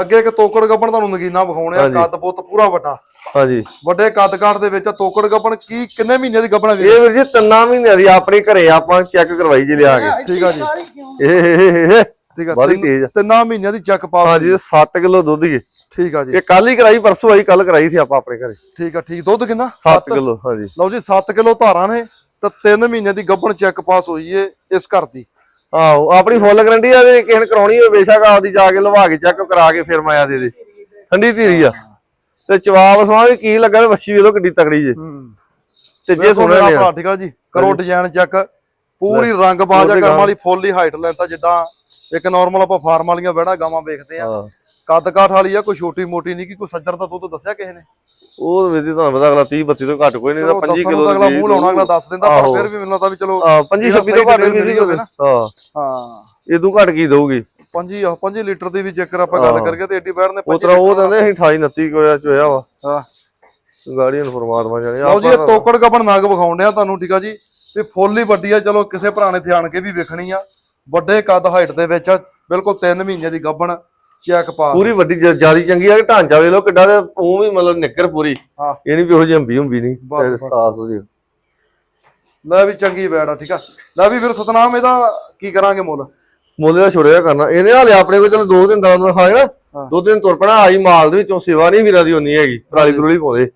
Speaker 1: ਅੱਗੇ ਇੱਕ ਤੋਕੜ ਗੱਬਣ ਤੁਹਾਨੂੰ ਨਗੀਨਾ ਵਿਖਾਉਣੇ ਆ। ਕੱਦ ਪੁੱਤ ਪੂਰਾ ਵੱਡਾ।
Speaker 2: ਹਾਂਜੀ।
Speaker 1: ਵੱਡੇ ਕੱਦ ਕਾਠ ਦੇ ਵਿੱਚ ਆ ਤੋਕੜ ਗੱਬਣ ਕੀ ਕਿੰਨੇ ਮਹੀਨੇ ਦੀ ਗੱਬਣ
Speaker 2: ਇਹ ਵੀਰ ਜੀ ਤਿੰਨਾਂ ਮਹੀਨਿਆਂ ਦੀ ਆਪਣੇ ਘਰੇ ਆਪਾਂ ਚੈੱਕ ਕਰਵਾਈ ਜੀ ਲਿਆ ਕੇ।
Speaker 1: ਠੀਕ ਆ ਜੀ।
Speaker 3: ਸਾਰੀ ਕਿਉਂ?
Speaker 2: ਇਹ ਇਹ- ਇਹ- ਇਹ।
Speaker 1: ਠੀਕ ਆ ਤਿੰਨ-
Speaker 2: ਤੇਜ਼ ਆ।
Speaker 1: ਤਿੰਨਾਂ ਮਹੀਨਿਆਂ ਦੀ ਚੈੱਕ ਪਾਸ
Speaker 2: ਹਾਂਜੀ 7 ਕਿਲੋ ਦੁੱਧ ਹੀ
Speaker 1: ਠੀਕ ਆ ਜੀ।
Speaker 2: ਇਹ ਕੱਲ ਹੀ ਕਰਾਈ ਪਰਸੋਂ ਆਈ ਕੱਲ ਕਰਾਈ ਸੀ ਆਪਾਂ ਆਪਣੇ ਘਰੇ।
Speaker 1: ਠੀਕ ਆ ਠੀਕ। ਦੁੱਧ ਕਿੰਨਾ?
Speaker 2: 7 ਕਿਲੋ ਹਾਂਜੀ।
Speaker 1: ਲਓ ਜੀ 7 ਕਿਲੋ ਧਾਰਾਂ ਨੇ ਤਾਂ 3 ਮਹੀਨਿਆਂ ਦੀ ਗੱਬਣ ਚੈੱਕ ਪਾਸ ਹੋਈ ਏ ਇਸ ਘਰ ਦੀ।
Speaker 2: ਆਹੋ ਆਪਣੀ ਫੁੱਲ ਗਰੰਟੀ ਆ ਜੇ ਕਿਸੇ ਨੇ ਕਰਾਉਣੀ ਹੋਵੇ ਬੇਸ਼ੱਕ ਆਪਦੀ ਜਾ ਕੇ ਲਵਾ ਕੇ ਚੈੱਕ ਕਰਾ ਕੇ ਫਿਰ ਮਾਇਆ ਦੇ ਦੇ। ਠੰਡੀ ਧੀਰੀ ਆ। ਤੇ ਜਵਾਬ ਸਮਾਂ ਵੀ ਕੀ ਲੱਗਾ ਵੱਛੀ ਵੇਲੋ ਕਿੱਡੀ ਤਕੜੀ ਜੇ। ਤੇ ਜੇ
Speaker 1: ਵੇਖੋ
Speaker 2: ਸੋਹਣਾ ਨੇ
Speaker 1: ਭਰਾ ਠੀਕ ਆ ਜੀ ਕਰੋ ਡਿਜ਼ਾਈਨ ਚੈੱਕ। ਪੂਰੀ ਰੰਗ ਬਾਜਾ
Speaker 2: ਗਾਂ।
Speaker 1: ਵਾਲੀ ਫੁੱਲ ਹੀ ਹਾਈਟ ਲੈਂਦਾ ਜਿੱਦਾਂ ਇੱਕ ਨਾਰਮਲ ਆਪਾਂ ਫਾਰਮ ਵਾਲੀਆਂ ਵੜਾ ਗਾਵਾਂ ਵੇਖਦੇ ਆ।
Speaker 2: ਹਾਂ।
Speaker 1: ਕੱਦ ਕਾਠ ਵਾਲੀ ਆ ਕੋਈ ਛੋਟੀ ਮੋਟੀ ਨਹੀਂ ਕਿ ਕੋਈ ਸੱਜਰ ਦਾ ਦੁੱਧ ਦੱਸਿਆ ਕਿਸੇ ਨੇ?
Speaker 2: ਉਹ ਵੇਦੀ ਤੁਹਾਨੂੰ ਪਤਾ ਅਗਲਾ 30 32 ਤੋਂ ਘੱਟ ਕੋਈ ਨਹੀਂ ਤਾਂ
Speaker 1: ਚਲੋ
Speaker 2: 25
Speaker 1: ਦੱਸਣ
Speaker 2: ਕਿਲੋ
Speaker 1: ਤਾਂ ਅਗਲਾ ਮੂੰਹ ਲਾਉਣਾ ਅਗਲਾ ਦੱਸ ਦਿੰਦਾ ਪਰ। ਫਿਰ ਵੀ ਮੈਨੂੰ ਲੱਗਦਾ ਵੀ ਚਲੋ
Speaker 2: ਹਾਂ 25 26 ਤੋਂ ਘੱਟ ਵੀ ਨਹੀਂ
Speaker 1: ਹੋਵੇ।
Speaker 2: ਹਾਂ।
Speaker 1: ਹਾਂ।
Speaker 2: ਇਹ ਤੋਂ ਘੱਟ ਕੀ ਦਊਗੀ?
Speaker 1: 5 5 ਲੀਟਰ ਦੀ ਵੀ ਜੇਕਰ ਆਪਾਂ ਗੱਲ। ਕਰੀਏ ਤੇ ਏਡੀ ਬੈਠ ਨੇ
Speaker 2: ਉਹ ਤਰ੍ਹਾਂ ਉਹ ਕਹਿੰਦੇ ਅਸੀਂ 28 29 ਕੋਇਆ ਚੋਇਆ ਵਾ।
Speaker 1: ਹਾਂ।
Speaker 2: ਗਾੜੀਆਂ ਨੂੰ ਪਰਮਾਤਮਾ ਜਾਣੇ
Speaker 1: ਲਓ ਜੀ ਇਹ ਤੋਕੜ ਗੱਬਣ ਨਾਗ ਵਿਖਾਉਣ ਡਿਆ ਤੁਹਾਨੂੰ ਠੀਕ ਆ ਜੀ। ਵੀ ਫੁੱਲ ਹੀ ਵੱਡੀ ਆ ਚਲੋ ਕਿਸੇ ਭਰਾ ਨੇ ਧਿਆਨ ਕੇ ਵੀ ਵੇਖਣੀ ਆ। ਵੱਡੇ ਕੱਦ ਹਾਈਟ ਦੇ ਵਿੱਚ ਬਿਲਕੁਲ 3 ਮਹੀਨੇ ਦੀ ਗੱਬਣ ਚੈੱਕ ਪਾ
Speaker 2: ਪੂਰੀ ਵੱਡੀ ਜਿਆਦੀ ਚੰਗੀ ਆ ਕਿ ਢਾਂਚਾ ਵੇ ਲੋ ਕਿੱਡਾ ਤੇ ਉਹ ਵੀ ਮਤਲਬ ਨਿੱਕਰ ਪੂਰੀ।
Speaker 1: ਹਾਂ।
Speaker 2: ਇਹ ਨਹੀਂ ਵੀ ਉਹ ਜਿਹੀ ਹੰਬੀ ਹੁੰਬੀ ਨਹੀਂ ਸਾਫ਼ ਹੋ ਜੀ
Speaker 1: ਲੈ ਵੀ ਚੰਗੀ ਬੈੜ ਆ ਠੀਕ ਆ। ਲੈ ਵੀ ਫਿਰ ਸਤਨਾਮ ਇਹਦਾ ਕੀ ਕਰਾਂਗੇ ਮੁੱਲ?
Speaker 2: ਮੁੱਲ ਦਾ ਛੋੜਿਆ ਕਰਨਾ। ਇਹਨੇ ਹਾਲੇ ਆਪਣੇ ਕੋਲ ਚਲੋ ਦੋ ਦਿਨ ਦਾ ਉਹਨਾਂ ਖਾਏ ਨਾ। ਦੋ ਦਿਨ ਤੁਰ ਪਣਾ ਆਈ ਮਾਲ ਦੇ ਵਿੱਚੋਂ ਸੇਵਾ ਨਹੀਂ ਵੀਰਾਂ ਦੀ ਉਨੀ ਹੈਗੀ ਪਰਾਲੀ ਪਰੂਲੀ ਪਾਉਂਦੇ।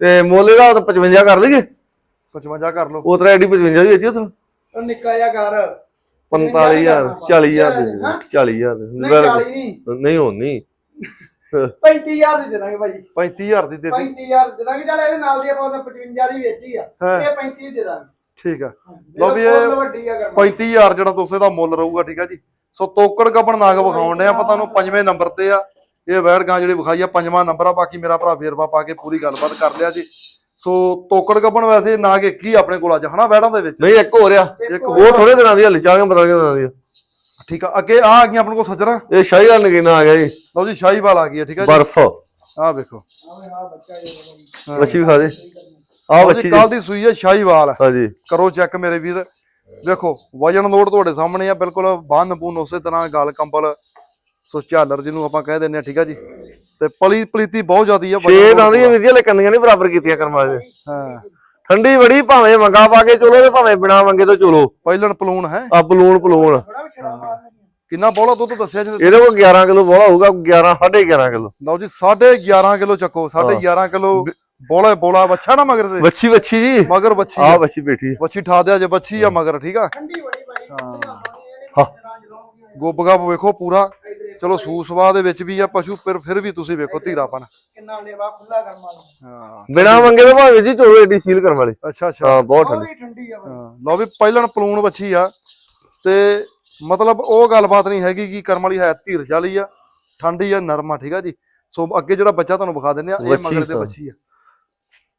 Speaker 2: ਤੇ ਮੁੱਲ ਇਹਦਾ ਤਾਂ 55 ਕਰ ਲਈਏ।
Speaker 1: 55 ਕਰ ਲਓ।
Speaker 2: ਉਹ ਤਰ੍ਹਾਂ ਐਡੀ 55 ਦੀ ਵੇਚੀ ਉੱਥੇ।
Speaker 3: ਉਹ ਨਿੱਕਾ ਜਿਹਾ ਘਰ।
Speaker 2: 45000 40000 ਦੇ
Speaker 3: ਹਾਂ?
Speaker 2: 40000 ਦੇ
Speaker 3: ਨਹੀਂ 40 ਨਹੀਂ।
Speaker 2: ਨਹੀਂ ਹੋਣੀ।
Speaker 3: 35000 ਦੀ ਦੇ ਦਾਂਗੇ ਭਾਜੀ
Speaker 1: 35000 ਦੀ ਦੇ ਦੇ
Speaker 3: 35000 ਦੇ ਦਾਂਗੇ ਚੱਲ ਇਹਦੇ ਨਾਲ ਦੀ ਆਪਾਂ ਉਹਨੇ 55 ਦੀ ਵੇਚੀ ਆ।
Speaker 1: ਹਾਂ।
Speaker 3: ਇਹ 35 ਦੀ ਦੇ ਦਾਂਗੇ।
Speaker 1: ਠੀਕ ਆ। ਲਓ ਵੀ ਇਹ
Speaker 3: ਬਿਲਕੁਲ ਵੱਡੀ ਆ ਗਰਮਾ
Speaker 1: 35000 ਜਿਹੜਾ ਦਾ ਮੁੱਲ ਰਹੂਗਾ ਠੀਕ ਆ ਜੀ। ਸੋ ਤੋਕੜ ਗੱਬਣ ਨਾਗ ਵਿਖਾਉਣ ਡਿਆ ਆਪਾਂ ਤੁਹਾਨੂੰ ਪੰਜਵੇਂ ਨੰਬਰ ਤੇ ਆ। ਇਹ ਵੈੜ ਗਾਂ ਜਿਹੜੀ ਵਿਖਾਈ ਆ ਪੰਜਵਾਂ ਨੰਬਰ ਆ। ਬਾਕੀ ਮੇਰਾ ਭਰਾ ਵੇਰਵਾ ਪਾ ਕੇ ਪੂਰੀ ਗੱਲਬਾਤ ਕਰ ਲਿਆ ਜੀ। ਸੋ ਤੋਕੜ ਗੱਬਣ ਵੈਸੇ ਨਾ ਕਿ ਕੀ ਆਪਣੇ ਕੋਲ ਅੱਜ ਹਨਾ ਵੈੜਾਂ ਦੇ ਵਿੱਚ?
Speaker 2: ਨਹੀਂ ਇੱਕ ਹੋ ਰਿਹਾ
Speaker 1: ਇੱਕ
Speaker 2: ਉਹ ਥੋੜੇ ਦਿਨਾਂ ਦੀ ਹਲੇ ਚਾਹਾਂ ਕੇ ਦਿਨਾਂ ਦੀ।
Speaker 1: ਠੀਕ ਆ ਅੱਗੇ ਆ ਆ ਗਈਆਂ ਆਪਣੇ ਕੋਲ ਸੱਜਣਾ।
Speaker 2: ਇਹ ਸ਼ਾਹੀਵਾਲ ਨਗੀਨਾ ਆ ਗਿਆ ਜੀ।
Speaker 1: ਲਓ ਜੀ ਸ਼ਾਹੀਵਾਲ ਆ ਗਈ ਹੈ ਠੀਕ ਆ ਜੀ।
Speaker 2: ਬਰਫ।
Speaker 1: ਆ ਵੇਖੋ।
Speaker 3: ਬੱਚਾ ਇਹ
Speaker 2: ਵੱਛੀ ਵਿਖਾ ਦੇ। ਆ ਵੱਛੀ
Speaker 1: ਕੱਲ ਦੀ ਸੂਈ ਹੈ ਸ਼ਾਹੀਵਾਲ
Speaker 2: ਹਾਂਜੀ।
Speaker 1: ਕਰੋ ਚੈੱਕ ਮੇਰੇ ਵੀਰ। ਵੇਖੋ ਵਜਨ ਲੋਡ ਤੁਹਾਡੇ ਸਾਹਮਣੇ ਆ ਬਿਲਕੁਲ ਬੰਨ ਬੂਨ ਉਸੇ ਤਰ੍ਹਾਂ ਗਲ ਕੰਬਲ ਸੋ ਝਾਲਰ ਜਿਹਨੂੰ ਆਪਾਂ ਕਹਿ ਦਿੰਦੇ ਆ ਠੀਕ ਆ ਜੀ। ਤੇ ਪਲੀ ਪਲੀਤੀ ਬਹੁਤ ਜ਼ਿਆਦੀ ਆ
Speaker 2: ਛੇ ਤਾਂ ਦੀਆਂ ਵਿਧੀਆਂ ਲੈ ਕੰਨੀਆਂ ਨਹੀਂ ਬਰਾਬਰ ਕੀਤੀਆਂ ਕਰਮਾ ਦੇ
Speaker 1: ਹਾਂ।
Speaker 2: ਠੰਡੀ ਬੜੀ ਭਾਵੇਂ ਮੰਗਾ ਪਾ ਕੇ ਚਲੋ ਤੇ ਭਾਵੇਂ ਬਿਨਾ ਮੰਗੇ ਤੋਂ ਚਲੋ।
Speaker 1: ਪਹਿਲਣ ਪਲੂਣ ਹੈ।
Speaker 2: ਆ ਪਲੂਣ ਪਲੂਣ।
Speaker 1: ਕਿੰਨਾ ਬੋਲਾ ਦੁੱਧ ਦੱਸਿਆ ਜੀ
Speaker 2: ਇਹਦੇ ਕੋਲ 11 ਕਿਲੋ ਬੋਲਾ ਹੋਊਗਾ 11 11.5 ਕਿਲੋ।
Speaker 1: ਲਓ ਜੀ 11.5 ਕਿਲੋ ਚੱਕੋ 11.5 ਕਿਲੋ ਬੋਲਾ ਬੋਲਾ ਬੱਚਾ ਨਾ ਮਗਰ ਦੇ
Speaker 2: ਵੱਛੀ ਵੱਛੀ ਜੀ।
Speaker 1: ਮਗਰ ਬੱਚੀ
Speaker 2: ਆ। ਵੱਛੀ ਬੈਠੀ
Speaker 1: ਬੱਚੀ ਠਾ ਦਿਆ ਜੇ ਬੱਚੀ ਆ ਮਗਰ ਠੀਕ ਆ?
Speaker 3: ਠੰਡੀ ਬੜੀ ਭਾਈ।
Speaker 2: ਹਾਂ।
Speaker 1: ਗੋਬਗਾ ਵੇਖੋ ਪੂਰਾ। ਚਲੋ ਸੂਸਵਾ ਦੇ ਵਿੱਚ ਵੀ ਆ ਪਸ਼ੂ ਫਿਰ ਫਿਰ ਵੀ ਤੁਸੀਂ ਵੇਖੋ ਧੀਰਾਪਨ
Speaker 3: ਕਿੰਨਾ ਲੇਵਾ ਖੁੱਲਾ ਕਰਨ ਵਾਲਾ।
Speaker 1: ਹਾਂ।
Speaker 2: ਬਿਨਾ ਮੰਗੇ ਤੋਂ ਭਾਵੇਂ ਜੀ ਚਲੋ ਏਡੀ ਸੀਲ ਕਰਨ ਵਾਲੇ।
Speaker 1: ਅੱਛਾ ਅੱਛਾ।
Speaker 2: ਹਾਂ ਬਹੁਤ ਠੰਡੀ
Speaker 3: ਬੜੀ ਠੰਡੀ। ਆ ਭਾਈ
Speaker 1: ਹਾਂ ਲਓ ਵੀ ਪਹਿਲਣ ਪਲੂਣ ਬੱਚੀ ਆ ਤੇ ਮਤਲਬ ਉਹ ਗੱਲਬਾਤ ਨਹੀਂ ਹੈਗੀ ਕਿ ਕਰਮ ਵਾਲੀ ਹੈ ਧੀਰਜ ਵਾਲੀ ਆ ਠੰਡੀ ਆ ਨਰਮ ਆ ਠੀਕ ਆ ਜੀ? ਸੋ ਅੱਗੇ ਜਿਹੜਾ ਬੱਚਾ ਤੁਹਾਨੂੰ ਵਿਖਾ ਦਿੰਦੇ ਆ ਇਹ ਮਗਰ ਦੇ। ਬੱਚੀ ਆ।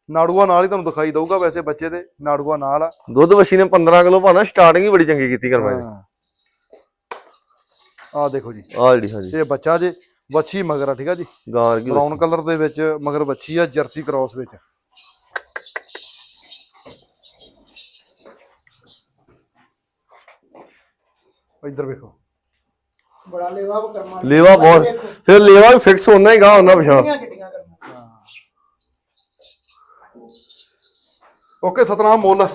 Speaker 1: ਨਾੜੂਆ ਨਾਲ ਹੀ ਤੁਹਾਨੂੰ ਦਿਖਾਈ ਦਊਗਾ ਵੈਸੇ ਬੱਚੇ ਦੇ ਨਾੜੂਆ ਨਾਲ ਆ।
Speaker 2: ਦੁੱਧ ਵੱਛੀ ਨੇ 15 ਕਿਲੋ ਭਾਣਾ ਸਟਾਰਟਿੰਗ ਹੀ ਬੜੀ ਚੰਗੀ ਕੀਤੀ ਕਰਮਾ ਜੀ
Speaker 1: ਆ ਦੇਖੋ ਜੀ।
Speaker 2: ਆ ਜਿਹੜੀ ਹਾਂਜੀ।
Speaker 1: ਇਹ ਬੱਚਾ ਜੇ ਵੱਛੀ ਮਗਰ ਆ ਠੀਕ ਆ ਜੀ?
Speaker 2: ਗਾਰ ਕੀ
Speaker 1: ਬਰਾਊਨ ਕਲਰ ਦੇ ਵਿੱਚ ਮਗਰ ਬੱਚੀ ਆ ਜਰਸੀ ਕ੍ਰਾਸ ਵਿੱਚ। ਇੱਧਰ ਵੇਖੋ।
Speaker 3: ਬੜਾ ਲੇਵਾ ਕਰਮ
Speaker 2: ਲੇਵਾ ਬਹੁਤ ਫਿਰ ਲੇਵਾ ਵੀ ਫਿਕਸ ਹੁੰਦਾ ਹੀ ਗਾ ਹੁੰਦਾ ਪਿਛਾ
Speaker 1: ਓਕੇ ਸਤਨਾਮ ਮੁੱਲ।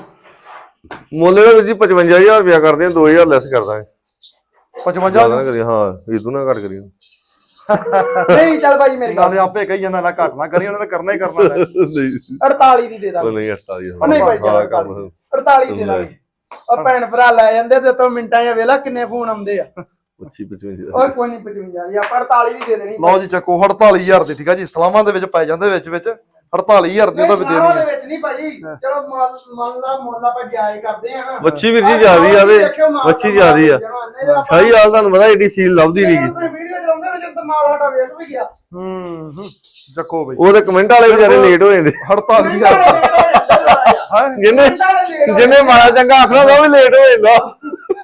Speaker 2: ਮੁੱਲ ਇਹਦਾ ਵੀਰ ਜੀ 55000 ਰੁਪਇਆ ਕਰਦੇ ਆ 2000 ਲੈਸ ਕਰ ਦਾਂਗੇ।
Speaker 1: 55
Speaker 2: ਜ਼ਿਆਦਾ ਨਾ ਕਰੀ ਹਾਂ ਇਹ ਤੋਂ ਨਾ ਘੱਟ ਕਰੀ
Speaker 3: ਨਹੀਂ ਚੱਲ ਭਾਈ ਮੇਰੀ ਗੱਲ
Speaker 1: ਨਾਲੇ ਆਪੇ ਕਹੀ ਜਾਂਦਾ ਨਾ ਘੱਟ ਨਾ ਕਰੀ ਉਹਨੇ ਤਾਂ ਕਰਨਾ ਹੀ ਕਰਨਾ ਹੈ। (laughs)
Speaker 2: ਨਹੀਂ।
Speaker 3: 48 ਦੀ ਦੇ
Speaker 2: ਉਹ
Speaker 3: ਦਾਂਗੇ।
Speaker 2: ਨਹੀਂ ਹਟਾ ਦੀ
Speaker 3: ਉਹ ਨਹੀਂ ਭਾਈ
Speaker 2: ਹਾਂ
Speaker 3: ਚੱਲ
Speaker 2: ਕੰਮ
Speaker 3: 48 ਦੀ ਦੇ ਦਾਂਗੇ। ਉਹ ਭੈਣ ਭਰਾ ਲੈ ਜਾਂਦੇ ਤੇ ਤੋਂ ਮਿੰਟਾਂ ਜਾਂ ਵੇਲਾ ਕਿੰਨੇ ਫੋਨ ਆਉਂਦੇ ਆ।
Speaker 2: 25 25
Speaker 3: ਓਏ ਕੋਈ ਨਹੀਂ 55 ਦੀ ਆਪਾਂ 48 ਦੀ ਦੇ ਦੇਣੀ।
Speaker 1: ਲਓ ਜੀ ਚੱਕੋ 48000 ਦੀ ਠੀਕ ਆ ਜੀ ਸਲਾਮਾਂ ਦੇ ਵਿੱਚ ਪੈ ਜਾਂਦੇ ਵਿੱਚ ਵਿੱਚ। 48000 ਦੀ ਉਹਦਾ ਵੀ ਦੇਣੀ
Speaker 3: ਦੇ
Speaker 1: ਹੈ।
Speaker 3: ਵਿੱਚ ਨਹੀਂ ਭਾਈ ਚਲੋ ਮੰਨ ਮੰਨ ਲਾ ਮੁੱਲ ਆਪਾਂ ਜਾਇਜ਼ ਕਰਦੇ ਆ ਨਾ
Speaker 2: ਵੱਛੀ ਵੀਰ ਜੀ ਜ਼ਿਆਦੀ ਆ ਤੇ ਵੱਛੀ ਜ਼ਿਆਦੀ ਆ। ਸਹੀ ਹਾਲ ਤੁਹਾਨੂੰ ਪਤਾ ਏਡੀ ਸੀਲ ਲੱਭਦੀ ਨਹੀਂਗੀ
Speaker 3: ਵੀਡੀਓ ਚਲਾਉਂਦੇ ਵਿੱਚ ਤਾਂ ਮਾਲ ਸਾਡਾ ਵੇਖ ਵੀ ਗਿਆ।
Speaker 1: ਹੂੰ ਹੂੰ ਚੱਕੋ ਬਈ।
Speaker 2: ਉਹਦੇ ਕਮੈਂਟ ਵਾਲੇ ਵਿਚਾਰੇ ਲੇਟ ਹੋ ਜਾਂਦੇ।
Speaker 1: 48000
Speaker 3: ਹਾਂ
Speaker 2: ਜਿਹਨੇ ਜਿਹਨੇ ਮਾੜਾ ਚੰਗਾ ਆਖਣਾ ਉਹ ਵੀ ਲੇਟ ਹੋ ਜਾਂਦਾ।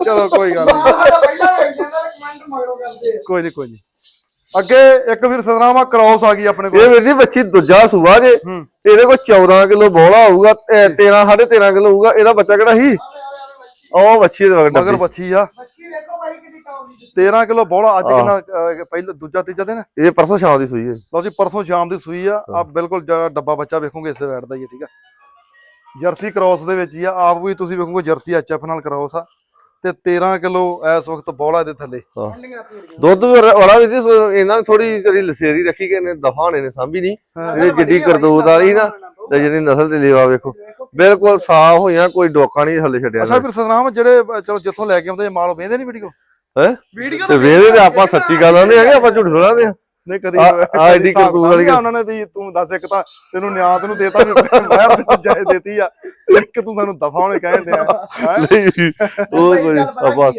Speaker 1: ਚਲੋ ਕੋਈ ਗੱਲ ਨਹੀਂ
Speaker 3: ਸਾਡਾ ਪਹਿਲਾਂ ਵੇਖ ਜਾਂਦਾ ਕਮੈਂਟ ਮਗਰੋਂ ਕਰਦੇ ਆ
Speaker 1: ਕੋਈ ਨਹੀਂ ਕੋਈ ਨਹੀਂ ਅੱਗੇ ਇੱਕ ਵੀਰ ਸਤਨਾਮਾ ਕ੍ਰਾਸ ਆ ਗਈ ਆਪਣੇ
Speaker 2: ਇਹ
Speaker 1: ਕੋਲ।
Speaker 2: ਵੀਰ ਜੀ ਬੱਚੀ ਦੂਜਾ ਸੂਆ ਜੇ ਇਹਦੇ ਕੋਲ 14 ਕਿਲੋ ਬੋਲਾ ਹੋਊਗਾ 13 13.5 ਕਿਲੋ ਹੋਊਗਾ ਇਹਦਾ ਬੱਚਾ ਕਿਹੜਾ ਸੀ? ਉਹ ਬੱਚੀ ਦੇ ਵਗੜ
Speaker 1: ਮਗਰ ਬੱਚੀ ਆ।
Speaker 3: ਬੱਚੀ ਵੇਖੋ ਭਾਈ ਕਿੰਨੀ ਟੌਪ ਦੀ
Speaker 1: 13 ਕਿਲੋ ਬੋਲਾ ਅੱਜ। ਕਿੰਨਾ ਪਹਿਲਾ ਦੂਜਾ ਤੀਜਾ ਦਿਨ
Speaker 2: ਇਹ ਪਰਸੋਂ ਸ਼ਾਮ ਦੀ ਸੂਈ ਹੈ।
Speaker 1: ਲਓ ਜੀ ਪਰਸੋਂ ਸ਼ਾਮ ਦੀ ਸੂਈ ਆ। ਆ ਬਿਲਕੁਲ ਡੱਬਾ ਬੱਚਾ ਵੇਖੋਗੇ ਇਸੇ ਵੈਟ ਦਾ ਹੀ ਹੈ ਠੀਕ ਆ। ਜਰਸੀ ਕ੍ਰਾਸ ਦੇ ਵਿੱਚ ਹੀ ਆ। ਆਪ ਵੀ ਤੁਸੀਂ ਵੇਖੋਗੇ ਜਰਸੀ ਐਚਐਫ ਨਾਲ ਕ੍ਰਾਸ ਆ। ਤੇ 13 ਕਿਲੋ ਇਸ ਵਕਤ ਬੋਲਾ ਦੇ ਥੱਲੇ।
Speaker 2: ਦੁੱਧ ਵੀ ਵਾਲਾ ਵੀ ਇਹਨਾਂ ਥੋੜੀ ਜਿਹੜੀ ਲਸੇਰੀ ਰੱਖੀ ਗਏ ਨੇ ਦਫਾਣੇ ਨੇ ਸਾਂਭੀ ਨਹੀਂ। ਇਹ ਜਿੱਡੀ ਕਰਦੂਤ ਵਾਲੀ ਨਾ ਤੇ ਜਿਹੜੀ ਨਸਲ ਤੇ ਲੇਵਾ ਵੇਖੋ। ਬਿਲਕੁਲ ਸਾਫ਼ ਹੋਈਆਂ ਕੋਈ ਡੋਕਾ ਨਹੀਂ ਥੱਲੇ ਛੱਡਿਆ
Speaker 1: ਅੱਛਾ ਫਿਰ ਸਤਨਾਮ ਜਿਹੜੇ ਚਲੋ ਜਿੱਥੋਂ ਲੈ ਕੇ ਆਉਂਦੇ ਮਾਲ ਵੇਂਦੇ ਨਹੀਂ ਵੀਡੀਓ
Speaker 2: ਹੈ?
Speaker 3: ਵੀਡੀਓ
Speaker 2: ਤੇ ਵੇਦੇ ਤੇ ਆਪਾਂ ਸੱਚੀ ਗੱਲ ਹੈਗੇ ਆਪਾਂ ਝੂਠ ਥੋੜਾਂਦੇ ਆ।
Speaker 1: ਨਹੀਂ ਕਦੀ
Speaker 2: ਆ- ਐਡੀ ਕਰਤੂਤ ਵਾਲੀ।
Speaker 1: ਉਹਨਾਂ ਨੇ ਵੀ ਤੂੰ ਦੱਸ ਇੱਕ ਤਾਂ ਤੈਨੂੰ ਨਿਆਂ ਤੈਨੂੰ ਦੇਤਾ ਵੀ ਬਾਹਰ ਦੇ ਜਾਇ ਦੇਤੀ ਆ ਇੱਕ ਤੂੰ ਸਾਨੂੰ ਦਫਾਉਣੇ ਕਹਿਣ ਡਿਆ। ਹੈਂ?
Speaker 2: ਨਹੀਂ ਉਹ ਕੋਈ ਆਪਾਂ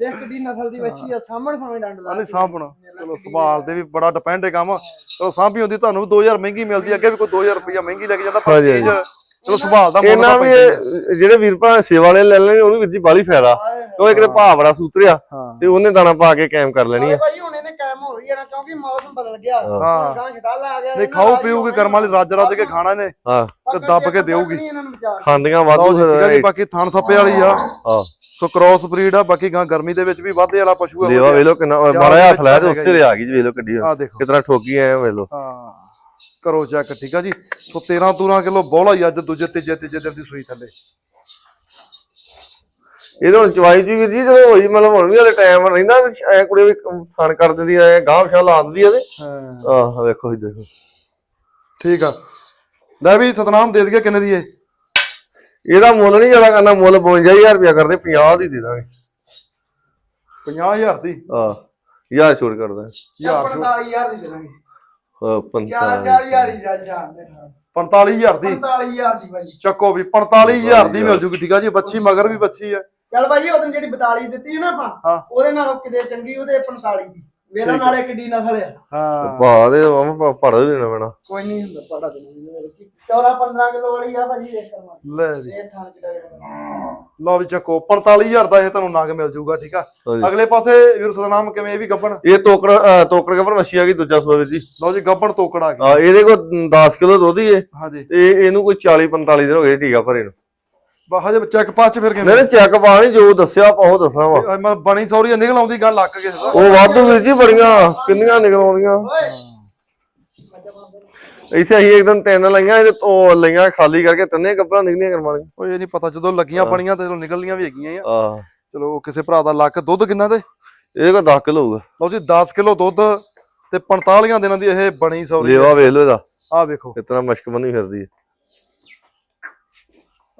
Speaker 3: ਦੇਖ ਕਿੱਡੀ ਨਸਲ ਦੀ ਬੱਚੀ ਆ ਸਾਹਮਣੇ ਭਾਵੇਂ ਡੰਡ ਲਾ
Speaker 1: ਨਹੀਂ ਸਾਂਭਣਾ। ਚਲੋ ਸੰਭਾਲ ਦੇ ਵੀ ਬੜਾ ਡਿਪੈਂਡ ਹੈ ਕੰਮ। ਚਲੋ ਸਾਂਭੀ ਹੁੰਦੀ ਤੁਹਾਨੂੰ ਵੀ 2000 ਮਹਿੰਗੀ ਮਿਲਦੀ ਅੱਗੇ ਵੀ ਕੋਈ 2000 ਰੁਪਇਆ ਮਹਿੰਗੀ ਲੈ ਕੇ ਜਾਂਦਾ ਪਰ ਚੀਜ਼ ਚਲੋ ਸੰਭਾਲ ਦਾ
Speaker 2: ਇਹਨਾਂ ਵੀ
Speaker 1: ਹੀ ਹੈ।
Speaker 2: ਜਿਹੜੇ ਵੀਰ ਭਰਾ ਸੇਵਾ ਵਾਲੇ ਲੈ ਲੈਣੇ ਉਹਨੂੰ ਵੀਰ ਜੀ ਬਾਲੀ ਫਾਇਦਾ। ਉਹ ਇੱਕ ਤੇ ਭਾਅ ਬੜਾ ਸੂਤਰਿਆ
Speaker 1: ਹਾਂ।
Speaker 2: ਤੇ ਉਹਨੇ ਦਾਣਾ ਪਾ ਕੇ ਕਾਇਮ ਕਰ ਲੈਣੀ ਆ।
Speaker 3: ਭਾਈ ਹੁਣ ਇਹਨੇ ਕਾਇਮ ਹੋ ਕਿਉਂਕਿ ਮੌਸਮ ਬਦਲ ਗਿਆ।
Speaker 1: ਹਾਂ।
Speaker 3: ਗਾਂ ਛਡਾਲ ਆ ਗਿਆ
Speaker 1: ਨਹੀਂ ਖਾਓ ਪੀਓਗੇ ਕਰਮ ਵਾਲੀ ਰੱਜ ਰੱਜ ਕੇ ਖਾਣਾ ਨੇ
Speaker 2: ਹਾਂ।
Speaker 1: ਤੇ ਦੱਬ ਕੇ ਦੇਊਗੀ।
Speaker 2: ਖਾਂਦੀਆਂ ਵਾਧੂ
Speaker 1: ਹੈ
Speaker 2: ਫਿਰ
Speaker 1: ਬਾਕੀ ਥਣ ਥੱਪੇ ਵਾਲੀ ਆ।
Speaker 2: ਹਾਂ।
Speaker 1: ਸੋ ਕ੍ਰਾਸ ਬਰੀਡ ਆ ਬਾਕੀ ਗਾਂ ਗਰਮੀ ਦੇ ਵਿੱਚ ਵੀ ਵਾਧੇ ਵਾਲਾ ਪਸ਼ੂ ਆ
Speaker 2: ਲੇਵਾ ਵੇਖ ਲੋ ਕਿੰਨਾ ਮਾੜਾ
Speaker 1: ਦੇ
Speaker 2: ਹੱਥ ਲਾਇਆ ਤੇ
Speaker 1: ਹੈਗਾ
Speaker 2: ਉੱਤੇ ਲਿਆ ਗਈ ਜੀ ਵੇਖ ਲੋ ਕੱਢੀ
Speaker 1: ਆ। ਦੇਖੋ।
Speaker 2: ਕਿਤਨਾ ਠੋਕੀ ਆਏ ਵੇਖ ਲੋ
Speaker 1: ਹਾਂ। ਕਰੋ ਚੈੱਕ ਠੀਕ ਆ ਜੀ? ਸੋ 13 13 ਕਿਲੋ ਬੋਲਾ ਹੀ ਅੱਜ ਦੂਜੇ ਤੀਜੇ ਤੀਜੇ ਦਿਨ ਦੀ ਸੂਈ ਥੱਲੇ।
Speaker 2: ਇਹਦੇ ਹੁਣ ਚਵਾਈ ਜੀ ਵੀਰ ਜੀ ਜਦੋਂ ਹੋਈ ਮਤਲਬ ਹੁਣ ਵੀ ਹਲੇ ਟਾਈਮ ਰਹਿੰਦਾ ਐ ਕੁੜੀ ਵੀ ਥਣ ਕਰ ਦਿੰਦੀ ਐ ਗਾਂਹ ਪਛਾਂ ਲਾ ਦਿੰਦੀ ਐ ਤੇ
Speaker 1: ਹਾਂ।
Speaker 2: ਆਹ ਵੇਖੋ ਜੀ ਦੇਖੋ।
Speaker 1: ਠੀਕ ਆ। ਲੈ ਵੀ ਸਤਨਾਮ ਦੇ ਦਈਏ ਕਿੰਨੇ ਦੀ ਏ?
Speaker 2: ਇਹਦਾ ਮੁੱਲ ਨਹੀਂ ਜ਼ਿਆਦਾ ਕਰਨਾ ਮੁੱਲ 52000 ਰੁਪਇਆ ਕਰਦੇ 50 ਦੀ ਦੇ ਦਾਂਗੇ।
Speaker 1: 50000 ਦੀ?
Speaker 2: ਆਹ ਯਾਰ ਛੋੜ ਕਰਦਾ।
Speaker 1: ਯਾਰ ਛੋੜ
Speaker 3: 45000 ਦੀ ਦੇਵਾਂਗੇ
Speaker 2: ਆਹ
Speaker 3: 4
Speaker 2: 45
Speaker 3: 4000 ਹੀ ਜਾਂਦੇ
Speaker 1: 45000 ਦੀ
Speaker 3: 45000 ਦੀ। ਭਾਈ
Speaker 1: ਚੱਕੋ ਵੀ 45000 ਦੀ ਮਿਲ ਜੂਗੀ ਠੀਕ ਆ ਜੀ ਬੱਚੀ ਮਗਰ ਵੀ ਬੱਚੀ ਆ।
Speaker 3: ਚੱਲ ਭਾਈ ਉਹਦੋਂ ਜਿਹੜੀ 42 ਦਿੱਤੀ ਸੀ ਨਾ ਆਪਾਂ। ਉਹਦੇ ਨਾਲੋਂ ਕਿਤੇ ਚੰਗੀ ਉਹਦੇ 45 ਦੀ। ਵੇਲਾ ਨਾਲੇ ਕਿੱਡੀ ਨਸਲ ਆ।
Speaker 1: ਹਾਂ।
Speaker 2: ਭਾ ਦੇ ਮਾਮਾ ਪੜ ਦੇਣਾ ਪੈਣਾ।
Speaker 3: ਕੋਈ ਨਹੀਂ ਹੁੰਦਾ ਪੜਾ ਦੇ 14 15 ਕਿਲੋ। ਵਾਲੀ ਆ ਭਾਜੀ ਦੇਖ ਕਰਮਾ
Speaker 1: ਲੈ ਜੀ।
Speaker 3: ਇਹ ਥਾਂ ਚ
Speaker 1: ਲਓ ਵੀ ਚੱਕੋ 45000 ਦਾ ਇਹ ਤੁਹਾਨੂੰ ਨਗ ਮਿਲ ਜਾਊਗਾ ਠੀਕ ਆ। ਅਗਲੇ ਪਾਸੇ ਵੀਰ ਸਤਨਾਮ ਕਿਵੇਂ ਇਹ ਵੀ ਗੱਬਣ?
Speaker 2: ਇਹ ਤੋਕੜ ਤੋਕੜ ਕਬਰ ਮੱਛੀ ਆ ਗਈ ਦੂਜਾ ਸੂਆ ਜੀ।
Speaker 1: ਲਓ ਜੀ ਗੱਬਣ ਤੋਕੜ ਆ ਗਈ।
Speaker 2: ਆ ਇਹਦੇ ਕੋਲ 10 ਕਿਲੋ ਦੁੱਧ ਹੀ ਹੈ
Speaker 1: ਹਾਂਜੀ।
Speaker 2: ਤੇ ਇਹਨੂੰ ਕੋਈ 40 45 ਦਿਨ ਹੋ ਗਏ ਟੀਕਾ ਭਰੇ ਨੂੰ।
Speaker 1: ਬਾ ਹਜੇ ਚੈੱਕ ਪਾਸ ਚ ਫਿਰ
Speaker 2: ਨਹੀਂ
Speaker 1: ਕਿਵੇਂ
Speaker 2: ਨਹੀਂ ਚੈੱਕ ਪਾਣੀ ਜੋ ਦੱਸਿਆ ਆਪਾਂ ਉਹ ਦੱਸਣਾ ਵਾ।
Speaker 1: ਇਹ ਮੈਂ ਬਣੀ ਸੌਰੀ ਨਿਕਲ ਆਉਂਦੀ ਗੱਲ ਲੱਕ ਕੇ ਸਦਾ
Speaker 2: ਉਹ ਵਾਧੂ ਵੀਰ ਜੀ ਬੜੀਆਂ ਕਿੰਨੀਆਂ ਨਿਕਲ ਆਉਂਦੀਆਂ?
Speaker 3: ਓਏ
Speaker 2: ਇੱਥੇ ਅਸੀਂ ਇੱਕ ਦਿਨ ਤਿੰਨ ਲਈਆਂ ਇਹਦੇ ਤੋਂ ਲਈਆਂ ਖਾਲੀ ਕਰਕੇ ਤਿੰਨੇ ਕੱਪੜਾ ਨਿਕਲੀਆਂ ਕਰਮਾਲੀਆਂ
Speaker 1: ਉਹ ਇਹ ਨਹੀਂ ਪਤਾ ਜਦੋਂ ਲੱਗੀਆਂ ਬਣੀਆਂ ਤੇ ਜਦੋਂ ਨਿਕਲਣੀਆਂ ਵੀ ਹੈਗੀਆਂ ਆ। ਚਲੋ ਕਿਸੇ ਭਰਾ ਦਾ ਲੱਕ ਦੁੱਧ ਕਿੰਨਾ ਤੇ?
Speaker 2: ਇਹਦੇ ਕੋਲ 10 ਕਿਲੋ ਹੋਊਗਾ।
Speaker 1: ਲਓ ਜੀ 10 ਕਿਲੋ ਦੁੱਧ ਤੇ 45 ਦਿਨਾਂ ਦੀ ਇਹ ਬਣੀ ਸੌਰੀ
Speaker 2: ਲੇਵਾ ਵੇਖ ਲਓ ਇਹਦਾ।
Speaker 1: ਆ ਵੇਖੋ।
Speaker 2: ਕਿਤਨਾ ਮਸ਼ਕ ਬਣੀ ਫਿਰਦੀ ਹੈ।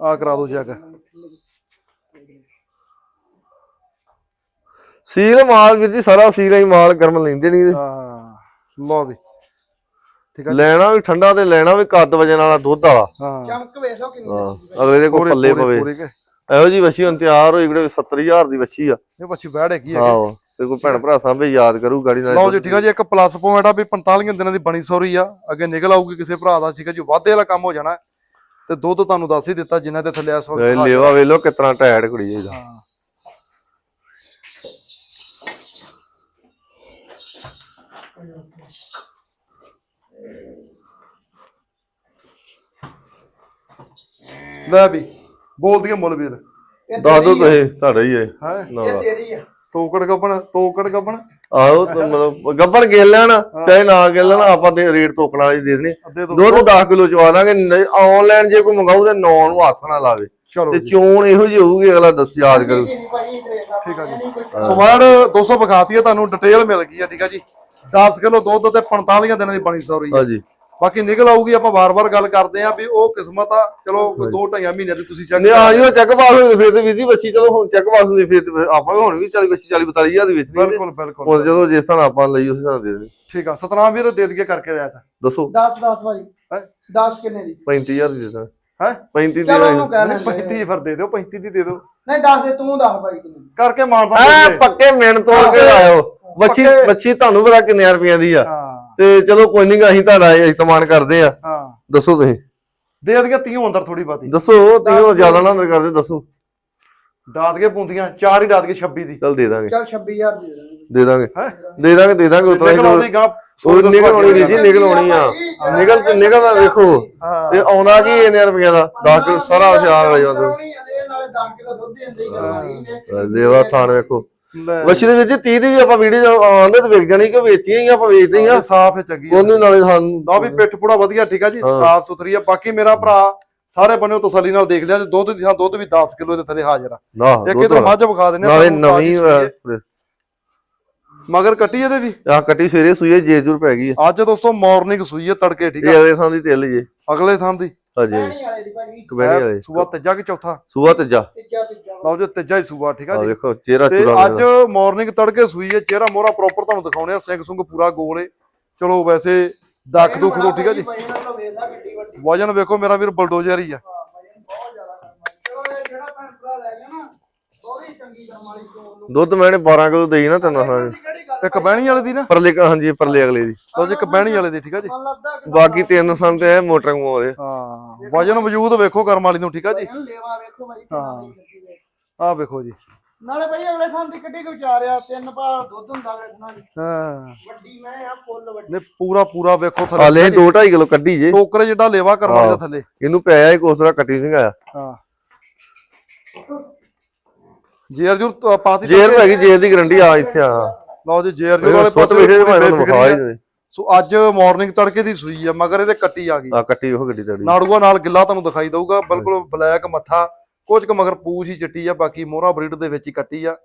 Speaker 1: ਆ ਕਰਾ ਦਿਓ ਚੈੱਕ
Speaker 2: ਸੀਲ ਮਾਲ ਵੀਰ ਜੀ ਸਾਰਾ ਸੀਲ ਹੀ ਮਾਲ ਗਰਮ ਲੈਂਦੇ ਨਹੀਂ
Speaker 1: ਹਾਂ। ਲਓ ਵੀ। ਠੀਕ ਆ
Speaker 2: ਲੈਣਾ ਵੀ ਠੰਡਾ ਤੇ ਲੈਣਾ ਵੀ ਕੱਦ ਵਜਨ ਵਾਲਾ ਦੁੱਧ ਵਾਲਾ।
Speaker 1: ਹਾਂ।
Speaker 3: ਚਮਕ ਵੇਖ ਲਓ ਕਿੰਨੀ
Speaker 2: ਹਾਂ ਅਗਲੇ ਦੇ ਕੋਲ ਪੱਲੇ ਪਵੇ। ਇਹੋ ਜੀ ਵੱਛੀ ਹੁਣ ਤਿਆਰ ਹੋਈ ਜਿਹੜੇ 70000 ਦੀ ਵੱਛੀ ਆ।
Speaker 1: ਇਹ ਬੱਚੀ ਬੈੜ ਹੈਗੀ ਹੈ
Speaker 2: ਆਹੋ ਤੇ ਕੋਈ ਭੈਣ ਭਰਾ ਸਾਂਭੇ ਯਾਦ ਕਰੂ ਗਾੜੀ ਨਾਲ।
Speaker 1: ਲਓ ਜੀ ਠੀਕ ਆ ਜੀ ਇੱਕ ਪਲੱਸ ਪੁਆਇੰਟ ਆ ਵੀ 45 ਦਿਨਾਂ ਦੀ ਬਣੀ ਸੌਰੀ ਆ। ਅੱਗੇ ਨਿਕਲ ਆਊਗੀ ਕਿਸੇ ਭਰਾ ਦਾ ਠੀਕ ਆ ਜੀ ਵਾਧੇ ਵਾਲਾ ਕੰਮ ਹੋ ਜਾਣਾ। ਤੇ ਦੁੱਧ ਤੁਹਾਨੂੰ ਦੱਸ ਹੀ ਦਿੱਤਾ ਜਿੰਨਾ ਦੇ ਥੱਲੇ ਇਸ ਵਕਤ
Speaker 2: ਲੇਵਾ ਵੇਖ ਲਓ ਕਿਤਨਾ ਟਾਇਟ ਕੁੜੀ ਇਹਦਾ
Speaker 1: ਹਾਂ। ਲੈ ਵੀ ਬੋਲਦੀਆਂ ਮੁੱਲ ਵੀਰ।
Speaker 2: ਦੱਸ ਦੋ। ਤੁਸੀਂ ਤੁਹਾਡਾ ਹੀ ਹੈ।
Speaker 1: ਹੈ?
Speaker 3: ਇਹ ਤੇਰੀ ਆ।
Speaker 1: ਤੋਕੜ ਗੱਬਣ ਤੋਕੜ ਗੱਬਣ।
Speaker 2: ਆਹੋ ਤੇ ਮਤਲਬ ਗੱਬੜ ਗਿਲ ਲੈਣ ਚਾਹੇ ਨਾ ਗਿਲ ਲੈਣ ਆਪਾਂ ਤੇ ਰੇਟ ਤੋਕਣਾ ਵਾਲੀ ਦੇ ਦੇਣੀ।
Speaker 1: ਅੱਧੇ ਤੋਂ
Speaker 2: ਦੁੱਧ 10 ਕਿਲੋ ਚਵਾ ਦਾਂਗੇ ਆਨਲਾਈਨ ਜੇ ਕੋਈ ਮੰਗਾਊ ਤੇ 9 ਨੂੰ ਹੱਥ ਨਾ ਲਾਵੇ।
Speaker 1: ਚਲੋ
Speaker 2: ਤੇ ਚੋਣ ਇਹੋ ਜਿਹੀ ਹੋਊਗੀ ਅਗਲਾ ਦੱਸ ਯਾਦ ਕਰੂ।
Speaker 3: ਠੀਕ
Speaker 1: ਆ ਜੀ। ਸਵਾੜ 200 ਵਿਖਾਤੀ ਹੈ ਤੁਹਾਨੂੰ ਡਿਟੇਲ ਮਿਲ ਗਈ ਹੈ ਠੀਕ ਆ ਜੀ। 10 ਕਿਲੋ ਦੁੱਧ ਤੇ 45 ਦਿਨਾਂ ਦੀ ਬਣੀ ਸੌਰੀ
Speaker 2: ਹਾਂਜੀ।
Speaker 1: ਬਾਕੀ ਨਿਕਲ ਆਊਗੀ ਆਪਾਂ ਵਾਰ-ਵਾਰ ਗੱਲ ਕਰਦੇ ਆਂ ਵੀ ਉਹ ਕਿਸਮਤ ਆ। ਚਲੋ ਕੋਈ ਦੋ ਢਾਈਆਂ ਮਹੀਨੇ ਦੀ ਤੁਸੀਂ ਚੈੱਕ
Speaker 2: ਨਹੀਂ ਆ ਜੀ ਉਹ ਚੈੱਕ ਪਾਸ ਹੋਈ ਫਿਰ ਤੇ ਵੀਰ ਜੀ ਬੱਚੀ ਚਲੋ ਹੁਣ ਚੈੱਕ ਪਾਸ ਹੁੰਦੀ ਫਿਰ ਤੇ ਆਪਾਂ ਹੁਣ ਵੀ 40 ਬੱਚੀ 40 42 ਹਜ਼ਾਰ ਦੀ ਵੇਚਣੀ
Speaker 1: ਬਿਲਕੁਲ ਬਿਲਕੁਲ।
Speaker 2: ਹੁਣ ਜਦੋਂ ਜਿਸ ਤਰ੍ਹਾਂ ਆਪਾਂ ਲਈ ਉਸ ਹਿਸਾਬ ਦੇ ਦੇਣੀ।
Speaker 1: ਠੀਕ ਆ ਸਤਨਾਮ ਵੀਰ ਦੇ ਦਈਏ ਕਰਕੇ ਰਿਆ ਤਾ
Speaker 2: ਦੱਸੋ
Speaker 3: 10 10 ਭਾਈ।
Speaker 1: ਹੈਂ?
Speaker 3: 10 ਕਿੰਨੇ ਦੀ?
Speaker 2: 35000 ਦੀ ਦੇ ਦਾਂ।
Speaker 1: ਹੈ?
Speaker 2: 35 ਦੀ
Speaker 3: ਚਲੋ
Speaker 2: ਦੇ
Speaker 3: ਉਹਨੂੰ ਕਹਿ
Speaker 1: ਨਹੀਂ
Speaker 3: ਲੈਂਦੇ
Speaker 1: 35 ਫਿਰ ਦੇ ਦਿਓ 35 ਦੀ ਦੇ ਦਿਓ।
Speaker 3: ਨਹੀਂ ਦੱਸ ਦੇ ਤੂੰ ਦੱਸ ਭਾਈ ਕਿੰਨੇ ਦੀ।
Speaker 1: ਕਰਕੇ ਮਾਰਦਾ
Speaker 2: ਐ ਪੱਕੇ ਮਿਹਨਤ ਤੋੜ ਕੇ ਲਾਇਓ। ਬੱਚੀ। ਬੱਚੀ ਤੁਹਾਨੂੰ ਪਤਾ ਕਿੰਨੇ ਰੁਪਈਆਂ ਦੀ ਆ।
Speaker 1: ਹਾਂ।
Speaker 2: ਤੇ ਚਲੋ ਕੋਈ ਨਹੀਂ ਅਸੀਂ ਤੁਹਾਡਾ ਇਤਮਾਨ ਕਰਦੇ ਆ।
Speaker 1: ਹਾਂ।
Speaker 2: ਦੱਸੋ ਤੁਸੀਂ।
Speaker 1: ਦੇ ਦਈਏ ਤੀਓ ਅੰਦਰ ਥੋੜੀ ਬਾਤੀ
Speaker 2: ਦੱਸੋ ਤੁਸੀਂ ਜ਼ਿਆਦਾ ਨਾ ਅੰਦਰ ਕਰਦੇ ਦੱਸੋ।
Speaker 1: ਡਾਟ ਕੇ ਪੁੰਦੀਆਂ ਚਾਰ ਹੀ ਡਾਟ ਕੇ 26 ਦੀ।
Speaker 2: ਚਲ ਦੇ ਦਾਂਗੇ।
Speaker 3: ਚੱਲ 26000 ਦੀ ਦਾਂਗੇ।
Speaker 2: ਦੇ ਦਾਂਗੇ।
Speaker 1: ਹੈ?
Speaker 2: ਦੇ ਦਾਂਗੇ ਦੇ ਦਾਂਗੇ ਉਤਰਾ
Speaker 1: ਗਾ
Speaker 2: ਉਹ ਨਿਕਲ ਆਉਣੀ ਵੀਰ ਜੀ ਨਿਕਲ ਆਉਣੀ ਆ। ਨਿਕਲ ਤੇ ਨਿਕਲਦਾ ਵੇਖੋ।
Speaker 1: ਹਾਂ।
Speaker 2: ਤੇ ਆਉਣਾ ਕੀ ਇਹਨੇ ਰੁਪਈਆ ਦਾ? 10 ਕਿਲੋ ਸਾਰਾ ਹੁਸ਼ਿਆਰ ਲੈ ਜਾਂਦਾ
Speaker 3: ਨਾਲੇ 10 ਕਿਲੋ ਦੁੱਧ ਦਿੰਦੇ ਹੀ
Speaker 2: ਦੇਵਾ ਥਾਣ ਵੇਖੋ। ਵਛੀ ਦੇ ਵਿੱਚ 30 ਦੀ ਵੀ ਆਪਾਂ ਵੀਡੀਓ ਆਉਂਦੇ ਤੇ ਵੇਖ ਜਾਣੀ ਕਿ ਵੇਚੀਆਂ ਹੀ ਆਪਾਂ ਵੇਚਦੇ ਹੀ
Speaker 1: ਸਾਫ਼ ਹੈ ਚੰਗੀ
Speaker 2: ਉਹਦੇ ਨਾਲੇ ਸਾਨੂੰ
Speaker 1: ਨਾ ਵੀ ਪਿੱਠ ਪੂੜਾ ਵਧੀਆ ਠੀਕ ਆ ਜੀ ਸਾਫ਼ ਸੁਥਰੀ ਆ। ਬਾਕੀ ਮੇਰਾ ਭਰਾ ਸਾਰੇ ਬੰਨਿਓ ਤਸੱਲੀ ਨਾਲ ਦੇਖ ਲਿਆ ਜੇ ਦੁੱਧ ਦੀ ਹਾਂ ਦੁੱਧ ਵੀ 10 ਕਿਲੋ ਦੇ ਥੱਲੇ ਹਾਜ਼ਰ ਆ। ਇੱਕ ਇਧਰ ਮੱਝ ਵਿਖਾ ਦਿੰਦੇ ਆ
Speaker 2: ਨਾਲੇ ਨਵੀਂ।
Speaker 1: ਮਗਰ ਕੱਟੀ ਇਹਦੇ ਵੀ?
Speaker 2: ਆ ਕੱਟੀ ਸਵੇਰੇ ਸੂਏ ਜੇ ਜੂਰ ਪੈ ਗਈ ਆ।
Speaker 1: ਅੱਜ ਦੋਸਤੋ ਮਾਰਨਿੰਗ ਸੂਈ ਹੈ ਤੜਕੇ ਠੀਕ ਆ।
Speaker 2: ਅਗਲੇ ਥਾਂ ਦੀ ਤਿਲ ਜੇ।
Speaker 1: ਅਗਲੇ ਥਾਂ ਦੀ।
Speaker 2: ਹਾਂਜੀ।
Speaker 3: ਕਹਿਣੀ ਵਾਲੇ ਦੀ ਭਾਜੀ।
Speaker 2: ਕਬੈਣੀ ਵਾਲੇ
Speaker 1: ਸੂਆ ਤੀਜਾ ਕਿ ਚੌਥਾ?
Speaker 2: ਸੂਆ ਤੀਜਾ।
Speaker 3: ਤੀਜਾ ਤੀਜਾ।
Speaker 1: ਲਓ ਜੀ ਤੀਜਾ ਹੀ ਸੂਆ ਠੀਕ ਆ
Speaker 2: ਆ
Speaker 1: ਜੀ?
Speaker 2: ਵੇਖੋ ਚਿਹਰਾ
Speaker 1: ਤੇ
Speaker 2: ਚੁਰਾ
Speaker 1: ਅੱਜ ਮਾਰਨਿੰਗ ਤੜਕੇ ਸੂਈ ਹੈ ਚਿਹਰਾ ਮੋਹਰਾ ਪ੍ਰੋਪਰ ਤੁਹਾਨੂੰ ਦਿਖਾਉਣੇ ਆ ਸਿੰਘ ਸੁੰਗ ਪੂਰਾ ਗੋਲ। ਏ ਚਲੋ ਵੈਸੇ ਦੱਖ ਦੁੱਖ ਤੋਂ ਠੀਕ ਆ ਜੀ?
Speaker 3: ਵੱਡੀ।
Speaker 1: ਵਜਨ ਵੇਖੋ ਮੇਰਾ ਵੀਰ ਬਲਡੋਜ਼ਰ ਹੀ ਆ।
Speaker 3: ਵਜਨ ਬਹੁਤ ਜ਼ਿਆਦਾ ਕਰਮ ਚਲੋ ਇਹ ਜਿਹੜਾ ਭੈਣ ਭਰਾ ਲੈ ਗਿਆ ਨਾ ਉਹ ਵੀ ਚੰਗੀ ਕਰਮ ਵਾਲੀ ਚੋਣ ਨੂੰ।
Speaker 2: ਦੁੱਧ ਮੈਨੇ 12 ਕਿਲੋ ਦੇਈ ਨਾ ਤੈਨੂੰ ਹਾਂ।
Speaker 1: ਇੱਕ ਬਹਿਣੀ ਵਾਲੇ ਦੀ ਨਾ?
Speaker 2: ਪਰਲੇ ਹਾਂਜੀ ਪਰਲੇ ਅਗਲੇ ਦੀ।
Speaker 1: ਲਓ ਜੀ ਇੱਕ ਬਹਿਣੀ ਵਾਲੇ ਦੀ ਠੀਕ ਆ ਜੀ?
Speaker 2: ਬਾਕੀ ਤਿੰਨ ਸੰਨ ਤੇ ਇਹ ਮੋਟਰ ਕਮਾਉਂਦੇ
Speaker 1: ਹਾਂ ਵਜਨ ਵਜੂਦ ਵੇਖੋ ਕਰਮ ਵਾਲੀ ਨੂੰ ਠੀਕ ਆ ਜੀ?
Speaker 3: ਇਹਨੂੰ ਲੇਵਾ ਵੇਖੋ ਬਈ
Speaker 1: ਜੀ।
Speaker 3: ਨਾਲੇ ਭਾਈ ਅਗਲੇ ਥਾਂ ਦੀ ਕੱਢੀ ਕੋ ਵਿਚਾਰਿਆ ਤਿੰਨ ਪਾ ਦੁੱਧ ਹੁੰਦਾ ਵੇਖਣਾ ਜੀ।
Speaker 1: ਹਾਂ।
Speaker 3: ਵੱਡੀ ਮੈਂ ਆ ਫੁੱਲ ਵੱਡੀ।
Speaker 1: ਨੇ ਪੂਰਾ ਪੂਰਾ ਵੇਖੋ
Speaker 2: ਹਾਲੇ 2.5 ਕਿਲੋ ਕੱਢੀ ਜੇ।
Speaker 1: ਟੋਕਰੇ ਜਿੱਡਾ ਲੇਵਾ ਕਰਮ ਵਾਲੀ ਦਾ ਥੱਲੇ।
Speaker 2: ਇਹਨੂੰ ਪਿਆ ਹੀ ਕੋਸਰਾ ਕੱਟੀ ਸਿੰਘ ਆਇਆ
Speaker 1: ਹਾਂ। ਜੇਰ ਜੁਰ ਤ- ਪਾਤੀ
Speaker 2: ਜੇਰ ਹੈਗੀ ਜੇਰ ਦੀ ਗਰੰਟੀ ਆ ਇੱਥੇ ਆ।
Speaker 1: ਲਓ ਜੀ ਜੇਰ ਜੁਰ ਵਾਲੇ ਪਾਸੇ
Speaker 2: ਵੇਖੇ
Speaker 1: ਪੂਰੀ
Speaker 2: ਮੈਂ ਤੁਹਾਨੂੰ ਵਿਖਾ ਹੀ
Speaker 1: ਬੇਫਿਕਰੀ ਆ।
Speaker 2: ਦੇ।
Speaker 1: ਸੋ ਅੱਜ ਮਾਰਨਿੰਗ ਤੜਕੇ ਦੀ ਸੂਈ ਆ ਮਗਰ ਇਹਦੇ ਕੱਟੀ ਆ ਗਈ।
Speaker 2: ਆ ਕੱਟੀ ਉਹ ਗੱਡੀ ਤੜੀ
Speaker 1: ਨਾੜੂਆ ਨਾਲ ਗਿੱਲਾ ਤੁਹਾਨੂੰ ਦਿਖਾਈ ਦਊਗਾ ਬਿਲਕੁਲ ਬਲੈਕ ਮੱਥਾ ਕੁਝ ਕੁ ਮਗਰ ਪੂਛ ਹੀ ਚਿੱਟੀ ਆ ਬਾਕੀ ਮੋਹਰਾ ਬਰੀਡ ਦੇ ਵਿੱਚ ਹੀ ਕੱਟੀ ਆ।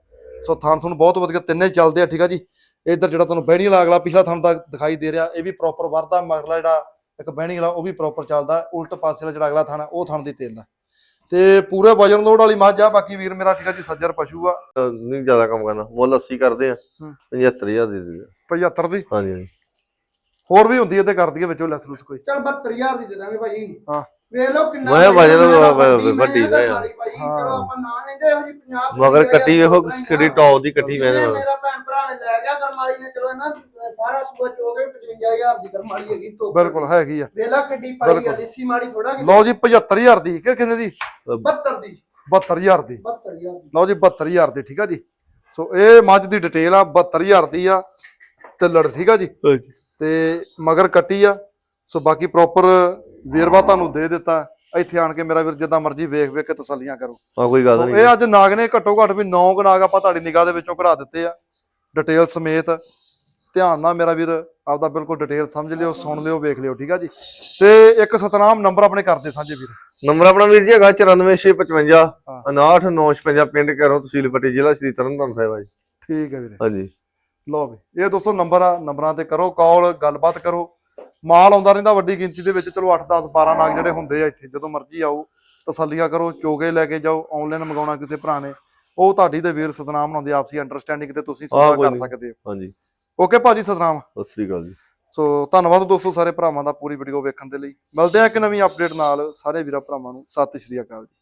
Speaker 1: ਸੋ ਥਣ ਤੁਹਾਨੂੰ ਬਹੁਤ ਵਧੀਆ ਤਿੰਨੇ ਚੱਲਦੇ ਆ ਠੀਕ ਆ ਜੀ। ਇੱਧਰ ਜਿਹੜਾ ਤੁਹਾਨੂੰ ਬਹਿਣੀ ਵਾਲਾ ਅਗਲਾ ਪਿਛਲਾ ਥਣ ਦਾ ਦਿਖਾਈ ਦੇ ਰਿਹਾ ਇਹ ਵੀ ਪ੍ਰੋਪਰ ਵਰਦਾ ਮਗਲਾ ਜਿਹੜਾ ਇੱਕ ਬਹਿਣੀ ਵਾਲਾ ਉਹ ਵੀ ਪ੍ਰੋਪਰ ਚੱਲਦਾ ਉਲਟ ਪਾਸੇ ਵਾਲਾ ਜਿਹੜਾ ਅਗਲਾ ਥਣ ਆ ਉਹ ਥਣ ਦੀ ਤੇਲ ਆ। ਤੇ ਪੂਰੇ ਵਜਨ ਲੋਡ ਵਾਲੀ ਮੱਝ ਆ ਬਾਕੀ ਵੀਰ ਮੇਰਾ ਠੀਕ ਆ ਜੀ ਸੱਜਰ ਪਸ਼ੂ ਆ।
Speaker 2: ਨਹੀਂ ਜ਼ਿਆਦਾ ਕੰਮ ਕਰਨਾ ਮੁੱਲ 80 ਕਰਦੇ ਆ
Speaker 1: ਹੂੰ।
Speaker 2: 75000 ਦੇ ਦੇ
Speaker 1: 75 ਦੀ?
Speaker 2: ਹਾਂਜੀ ਹਾਂਜੀ।
Speaker 1: ਹੋਰ ਵੀ ਹੁੰਦੀ ਹੈ ਤੇ ਕਰ ਦਈਏ ਵਿੱਚੋਂ ਲੈਸ ਲੁਸ ਕੋਈ।
Speaker 3: ਚਲ 72000 ਦੀ ਦੇ ਦਾਂਗੇ ਭਾਜੀ
Speaker 1: ਹਾਂ।
Speaker 3: ਵੇਖ ਲਓ ਕਿੰਨਾ
Speaker 2: ਮੈਂ ਵਜਨ
Speaker 3: ਵੱਡੀ
Speaker 2: ਆ।
Speaker 3: ਭਾਈ ਚਲੋ ਆਪਾਂ ਨਾ ਲੈਂਦੇ ਇਹੋ ਜੀ 50
Speaker 2: ਮਗਰ ਕੱਟੀ ਵੇਖੋ ਕਿਹੜੀ ਟੌਪ ਦੀ ਕੱਟੀ ਮੈਂ
Speaker 3: ਇਹਨੇ ਮੇਰਾ ਭੈਣ ਭਰਾ ਨੇ ਲੈ ਗਿਆ ਕਰਮਾਲੀ ਨੇ ਚਲੋ ਨਾ ਸਾਰਾ ਸੂਆ ਚੋ ਕੇ 55000 ਦੀ ਕਰਮਾਲੀ ਹੈਗੀ ਤੋਂ
Speaker 1: ਬਿਲਕੁਲ ਹੈਗੀ ਆ।
Speaker 3: ਵੇਲਾ ਕਿੱਡੀ ਪਾਈ ਆ। ਲਿੱਸੀ ਮਾੜੀ ਥੋੜਾ ਕਿ
Speaker 1: ਲਓ ਜੀ 75000 ਦੀ ਕਿ ਕਿੰਨੇ ਦੀ?
Speaker 3: 72 ਦੀ।
Speaker 1: 72000 ਦੀ।
Speaker 3: 72000 ਦੀ।
Speaker 1: ਲਓ ਜੀ 72000 ਦੀ ਠੀਕ ਆ ਜੀ। ਸੋ ਇਹ ਮੱਝ ਦੀ ਡਿਟੇਲ ਆ 72000 ਦੀ ਆ ਤੇ ਲੜ ਠੀਕ ਆ ਜੀ? ਤੇ ਮਗਰ ਕੱਟੀ ਆ। ਸੋ ਬਾਕੀ ਪ੍ਰੋਪਰ ਵੇਰਵਾ ਤੁਹਾਨੂੰ ਦੇ ਦਿੱਤਾ। ਇੱਥੇ ਆਣ ਕੇ ਮੇਰਾ ਵੀਰ ਜਿੱਦਾਂ ਮਰਜ਼ੀ ਵੇਖ ਵੇਖ ਕੇ ਤਸੱਲੀਆਂ ਕਰੋ।
Speaker 2: ਆ ਕੋਈ ਗੱਲ
Speaker 1: ਸੋ
Speaker 2: ਨਹੀਂ।
Speaker 1: ਇਹ ਅੱਜ ਨਾਗ ਨੇ ਘੱਟੋ ਘੱਟ ਵੀ 9 ਨਾਗ ਆਪਾਂ ਤੁਹਾਡੀ ਨਿਗਾਹ ਦੇ ਵਿੱਚੋਂ ਕਢਾ ਦਿੱਤੇ ਆ। ਡਿਟੇਲ ਸਮੇਤ ਧਿਆਨ ਨਾਲ ਮੇਰਾ ਵੀਰ ਆਪਦਾ ਬਿਲਕੁਲ ਡਿਟੇਲ ਸਮਝ ਲਿਓ ਸੁਣ ਲਿਓ ਵੇਖ ਲਿਓ ਠੀਕ ਆ ਜੀ? ਤੇ ਇੱਕ ਸਤਨਾਮ ਨੰਬਰ ਆਪਣੇ ਕਰਦੇ ਸਾਂਝੇ ਵੀਰ।
Speaker 2: ਨੰਬਰ ਆਪਣਾ ਵੀਰ ਜੀ ਹੈਗਾ 94655
Speaker 1: ਹਾਂ।
Speaker 2: 69955 ਪਿੰਡ ਕਰੋ ਤਹਿਸੀਲ ਪੱਟੀ ਜ਼ਿਲ੍ਹਾ ਸ਼੍ਰੀ ਤਰਨਤਾਰਨ ਸਾਹਿਬ ਆ ਜੀ।
Speaker 1: ਠੀਕ ਹੈ ਵੀਰੇ।
Speaker 2: ਹਾਂਜੀ।
Speaker 1: ਲਓ ਵੀ ਇਹ ਦੋਸਤੋ ਨੰਬਰ ਆ ਨੰਬਰਾਂ ਤੇ ਕਰੋ ਕਾਲ ਗੱਲਬਾਤ ਕਰੋ। ਮਾਲ ਆਉਂਦਾ ਰਹਿੰਦਾ ਵੱਡੀ ਗਿਣਤੀ ਦੇ ਵਿੱਚ ਚਲੋ 8 10 12 ਨਾਗ ਜਿਹੜੇ ਹੁੰਦੇ ਆ ਇੱਥੇ ਜਦੋਂ ਮਰਜ਼ੀ ਆਓ ਤਸੱਲੀਆਂ ਕਰੋ ਚੋਗੇ ਲੈ ਕੇ ਜਾਓ ਆਨਲਾਈਨ ਮੰਗਾਉਣਾ ਕਿਸੇ ਭਰਾ ਨੇ। ਉਹ ਤੁਹਾਡੀ ਤੇ ਵੀਰ ਸਤਨਾਮ ਨਾਲ ਦੀ ਆਪਸੀ ਅੰਡਰਸਟੈਂਡਿੰਗ ਤੇ ਤੁਸੀਂ ਸੌਦਾ ਕਰ। ਸਕਦੇ ਹੋ।
Speaker 2: ਹਾਂਜੀ।
Speaker 1: ਓਕੇ ਭਾਜੀ ਸਤਨਾਮ
Speaker 2: ਸਤਿ ਸ੍ਰੀ ਅਕਾਲ ਜੀ।
Speaker 1: ਸੋ ਧੰਨਵਾਦ ਦੋਸਤੋ ਸਾਰੇ ਭਰਾਵਾਂ ਦਾ ਪੂਰੀ ਵੀਡੀਓ ਵੇਖਣ ਦੇ ਲਈ। ਮਿਲਦੇ ਆ ਇੱਕ ਨਵੀਂ ਅਪਡੇਟ ਨਾਲ ਸਾਰੇ ਵੀਰਾਂ ਭਰਾਵਾਂ ਨੂੰ। ਸਤਿ ਸ਼੍ਰੀ ਅਕਾਲ ਜੀ।